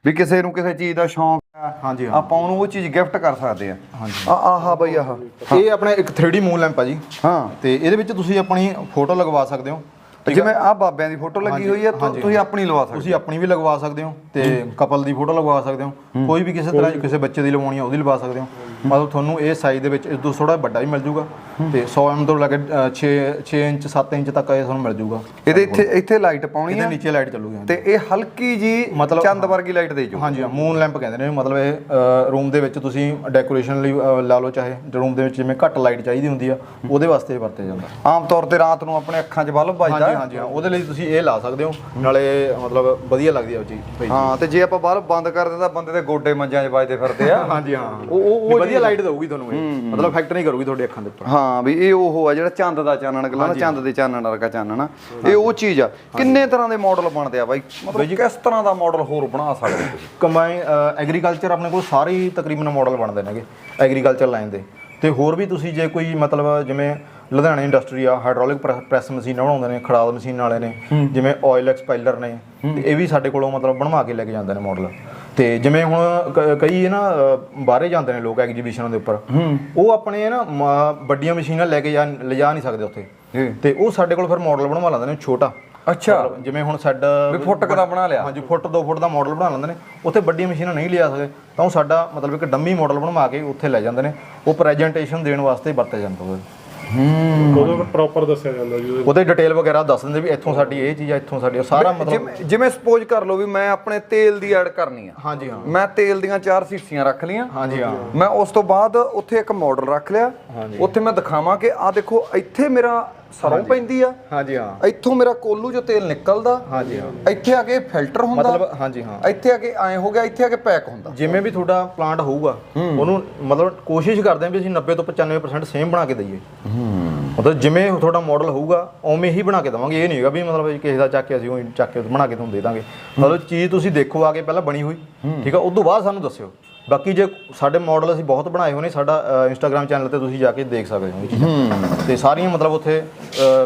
ਵੀ ਕਿਸੇ ਨੂੰ ਕਿਸੇ ਚੀਜ਼ ਦਾ ਸ਼ੌਂਕ ਆ ਹਾਂਜੀ ਹਾਂ ਆਪਾਂ ਉਹਨੂੰ ਉਹ ਚੀਜ਼ ਗਿਫਟ ਕਰ ਸਕਦੇ ਆ। ਹਾਂਜੀ। ਆ ਆਹਾ ਬਈ ਆਹ। ਇਹ ਆਪਣੇ ਇੱਕ 3D ਮੂਨ ਲੈਂਪ ਆ ਜੀ। ਹਾਂ। ਤੇ ਇਹਦੇ ਵਿੱਚ ਤੁਸੀਂ ਆਪਣੀ ਫੋਟੋ ਲਗਵਾ ਸਕਦੇ ਹੋ। ਜਿਵੇਂ ਆ ਬਾਬਿਆਂ ਦੀ ਫੋਟੋ ਲੱਗੀ ਹੋਈ ਹੈ ਤੁ- ਤੁਸੀਂ ਆਪਣੀ ਲਵਾ ਸਕਦੇ ਤੁਸੀਂ ਆਪਣੀ ਵੀ ਲਗਵਾ ਸਕਦੇ ਹੋ ਤੇ ਕਪਲ ਦੀ ਫੋਟੋ ਲਗਵਾ ਸਕਦੇ ਹੋ। ਕੋਈ ਵੀ ਕਿਸੇ ਤਰ੍ਹਾਂ ਦੀ ਕਿਸੇ ਬੱਚੇ ਦੀ ਲਵਾਉਣੀ ਆ ਉਹਦੀ ਲਵਾ ਸਕਦੇ ਹੋ। ਮਤਲਬ ਤੁਹਾਨੂੰ ਇਹ ਸਾਈਜ਼ ਦੇ ਵਿੱਚ ਇਸ ਤੋਂ ਥੋੜਾ ਵੱਡਾ ਵੀ ਮਿਲ ਜੂਗਾ ਤੇ 100 ਐਮ ਤੋਂ ਲੈ ਕੇ 6 6 ਇੰਚ 7 ਇੰਚ ਤੱਕ ਇਹ ਤੁਹਾਨੂੰ ਮਿਲ ਜੂਗਾ। ਇਹਦੇ ਇੱਥੇ ਇੱਥੇ ਲਾਈਟ ਪਾਉਣੀ ਇਹਦੇ ਆ? ਨੀਚੇ ਲਾਈਟ ਚੱਲੂਗੀ। ਤੇ ਇਹ ਹਲਕੀ ਜੀ ਮਤਲਬ- ਚੰਦ ਵਰਗੀ ਲਾਈਟ ਦੇ ਜੋ ਹਾਂਜੀ ਹਾਂ ਮੂਨ ਲੈਂਪ ਕਹਿੰਦੇ ਨੇ ਮਤਲਬ ਇਹ ਰੂਮ ਦੇ ਵਿੱਚ ਤੁਸੀਂ ਡੈਕੋਰੇਸ਼ਨ ਲਈ ਲਾ ਲਓ ਚਾਹੇ ਰੂਮ ਦੇ ਵਿੱਚ ਜਿਵੇਂ ਘੱਟ ਲਾਈਟ ਚਾਹੀਦੀ ਹੁੰਦੀ ਆ ਉਹਦੇ ਵਾਸਤੇ ਇਹ ਵਰਤਿਆ ਜਾਂਦਾ। ਆਮ ਤੌਰ ਤੇ ਰਾਤ ਨੂੰ ਆਪਣੇ ਅੱਖਾਂ 'ਚ ਬਲਬ ਵੱਜਦਾ। ਹਾਂਜੀ ਹਾਂਜੀ ਹਾਂ ਉਹਦੇ ਲਈ ਤੁਸੀਂ ਇਹ ਲਾ ਸਕਦੇ ਹੋ ਨਾਲੇ ਮਤਲਬ ਵਧੀਆ ਲੱਗਦੀ ਆ ਉਹ ਚੀਜ਼। ਹਾਂ ਤੇ ਜੇ ਆਪਾਂ ਬਲਬ ਬੰਦ ਕਰ ਦਿੰਦਾ ਬੰਦੇ ਦੇ ਗੋਡੇ ਮੰਜਿਆਂ 'ਚ ਵੱਜਦੇ ਫਿਰਦੇ ਆ। ਹਾਂਜੀ ਹਾਂ। ਉਹ ਉਹ ਵਧੀਆ ਲਾਈਟ ਦਊਗੀ ਤੁਹਾਨੂੰ ਇਹ। ਮਤਲਬ ਇਫੈਕਟ ਨਹੀਂ ਕਰੂਗੀ ਤੁਹਾਡੀ ਅੱਖਾਂ ਦੇ ਉੱਪਰ। ਹਾਂ ਵੀ ਇਹ ਉਹ ਆ ਜਿਹੜਾ ਚੰਦ ਦਾ ਚਾਨਣ ਨਾ ਚੰਦ ਦੇ ਚਾਨਣ ਵਰਗਾ ਚਾਨਣ ਇਹ ਉਹ ਚੀਜ਼ ਆ। ਕਿੰਨੇ ਤਰ੍ਹਾਂ ਦੇ ਮਾਡਲ ਬਣਦੇ ਆ ਬਾਈ? ਮਤਲਬ ਕਿਸ ਤਰ੍ਹਾਂ ਦਾ ਮਾਡਲ ਹੋਰ ਬਣਾ ਸਕਦੇ ਤੁਸੀਂ? ਕੰਬਾਈਨ ਐਗਰੀਕਲਚਰ ਆਪਣੇ ਕੋਲ ਸਾਰੇ ਹੀ ਤਕਰੀਬਨ ਮਾਡਲ ਬਣਦੇ ਨੇਗੇ ਐਗਰੀਕਲਚਰ ਲਾਈਨ ਦੇ। ਤੇ ਹੋਰ ਵੀ ਤੁਸੀਂ ਜੇ ਕੋਈ ਮਤਲਬ ਜਿਵੇਂ ਲੁਧਿਆਣਾ ਇੰਡਸਟਰੀ ਆ ਹਾਈਡ੍ਰੋਲਿਕ ਪ੍ਰੈਸ ਮਸ਼ੀਨਾਂ ਬਣਾਉਂਦੇ ਨੇ ਖੜਾਦ ਮਸ਼ੀਨ ਵਾਲੇ ਨੇ ਜਿਵੇਂ ਆਇਲ ਐਕਸਪੈਲਰ ਨੇ ਤੇ ਇਹ ਵੀ ਸਾਡੇ ਕੋਲੋਂ ਮਤਲਬ ਬਣਵਾ ਕੇ ਲੈ ਕੇ ਜਾਂਦੇ ਨੇ ਮਾਡਲ ਤੇ ਜਿਵੇਂ ਹੁਣ ਕ- ਕਈ ਨਾ ਅ, ਬਾਹਰੇ ਜਾਂਦੇ ਨੇ ਲੋਕ ਐਗਜੀਬਿਸ਼ਨਾਂ ਦੇ ਉੱਪਰ। ਉਹ ਆਪਣੇ ਨਾ ਮ- ਵੱਡੀਆਂ ਮਸ਼ੀਨਾਂ ਲੈ ਕੇ ਜਾ ਲਿਜਾ ਨਹੀਂ ਸਕਦੇ ਉੱਥੇ। ਜੀ। ਤੇ ਉਹ ਸਾਡੇ ਕੋਲ ਫਿਰ ਮਾਡਲ ਬਣਵਾ ਲੈਂਦੇ ਨੇ ਛੋਟਾ। ਅੱਛਾ। ਮਤਲਬ ਜਿਵੇਂ ਹੁਣ ਸੈੱਡ ਵੀ ਫੁੱਟ ਕੁ ਦਾ ਬਣਾ ਲਿਆ। ਹਾਂਜੀ ਫੁੱਟ 2 ਫੁੱਟ ਦਾ ਮਾਡਲ ਬਣਾ ਲੈਂਦੇ ਨੇ। ਉੱਥੇ ਵੱਡੀਆਂ ਮਸ਼ੀਨਾਂ ਨਹੀਂ ਲਿਆ ਸਕਦੇ। ਤਾਂ ਉਹ ਸਾਡਾ ਮਤਲਬ ਇੱਕ ਡੰਮੀ ਮਾਡਲ ਬਣਵਾ ਕੇ ਉੱਥੇ ਲੈ ਜਾਂਦੇ ਨੇ। ਉਹ ਪ੍ਰੈਜੈਂਟੇਸ਼ਨ ਦੇਣ ਵਾਸਤੇ ਵਰਤਿਆ ਜਾਂਦਾ ਉਹ ਉਹਦੇ ਪ੍ਰੋਪਰ ਦੱਸਿਆ ਜਾਂਦਾ ਜੀ ਉਹਦੇ ਉਹਦੇ ਡਿਟੇਲ ਵਗੈਰਾ ਦੱਸ ਦਿੰਦੇ ਵੀ ਇੱਥੋਂ ਸਾਡੀ ਇਹ ਚੀਜ਼ ਆ ਇੱਥੋਂ ਸਾਡੀ ਉਹ ਸਾਰਾ ਮਤਲਬ ਜਿਵੇਂ ਜਿਵੇਂ ਸਪੋਜ਼ ਕਰ ਲਓ ਵੀ ਮੈਂ ਆਪਣੇ ਤੇਲ ਦੀ ਐਡ ਕਰਨੀ ਆ। ਹਾਂਜੀ ਹਾਂ। ਮੈਂ ਤੇਲ ਦੀਆਂ ਚਾਰ ਸੀਸੀਆਂ ਰੱਖ ਲੀਆਂ ਹਾਂਜੀ ਹਾਂ। ਮੈਂ ਉਸ ਤੋਂ ਬਾਅਦ ਉੱਥੇ ਇੱਕ ਮਾਡਲ ਰੱਖ ਲਿਆ। ਉੱਥੇ ਮੈਂ ਦਿਖਾਵਾਂ ਕਿ ਆ ਦੇਖੋ ਇੱਥੇ ਮੇਰਾ ਸਰੋਂ ਪੈਂਦੀ ਆ। ਹਾਂਜੀ ਹਾਂ। ਇੱਥੋਂ ਮੇਰਾ ਕੋਲੂ ਜੋ ਤੇਲ ਨਿਕਲਦਾ। ਹਾਂਜੀ ਹਾਂ। ਇੱਥੇ ਆ ਕੇ ਫਿਲਟਰ ਹੁੰਦਾ। ਮਤਲਬ ਹਾਂਜੀ ਹਾਂ। ਇੱਥੇ ਆ ਕੇ ਐ ਹੋ ਗਿਆ ਇੱਥੇ ਆ ਕੇ ਪੈਕ ਹੁੰਦਾ। ਜਿਵੇਂ ਵੀ ਤੁਹਾਡਾ ਪਲਾਂਟ ਹੋਊਗਾ ਉਹਨੂੰ ਮਤਲਬ ਕੋਸ਼ਿਸ਼ ਕਰਦੇ ਹਾਂ ਵੀ ਅਸੀਂ 90 ਤੋਂ 95% ਸੇਮ ਬਣਾ ਕੇ ਦਈਏ। ਮਤਲਬ ਜਿਵੇਂ ਤੁਹਾਡਾ ਮਾਡਲ ਹੋਊਗਾ ਉਵੇਂ ਹੀ ਬਣਾ ਕੇ ਦਵਾਂਗੇ। ਇਹ ਨਹੀਂ ਹੈਗਾ ਵੀ ਮਤਲਬ ਕਿਸੇ ਦਾ ਚੱਕ ਕੇ ਅਸੀਂ ਉਹ ਚੱਕ ਕੇ ਬਣਾ ਕੇ ਤੁਹਾਨੂੰ ਦੇ ਦਾਂਗੇ। ਮਤਲਬ ਚੀਜ਼ ਤੁਸੀਂ ਦੇਖੋ ਆ ਕੇ ਪਹਿਲਾਂ ਬਣੀ ਹੋਈ। ਠੀਕ ਆ ਉਸ ਤੋਂ ਬਾਅਦ ਸਾਨੂੰ ਦੱਸਿਓ। ਬਾਕੀ ਜੇ ਸਾਡੇ ਮਾਡਲ ਅਸੀਂ ਬਹੁਤ ਬਣਾਏ ਹੋਏ ਨੇ ਸਾਡਾ ਇੰਸਟਾਗ੍ਰam ਚੈਨਲ ਤੇ ਤੁਸੀਂ ਜਾ ਕੇ ਦੇਖ ਸਕਦੇ ਹੋ ਇਹ ਚੀਜ਼ਾਂ। ਤੇ ਸਾਰੀਆਂ ਮਤਲਬ ਉੱਥੇ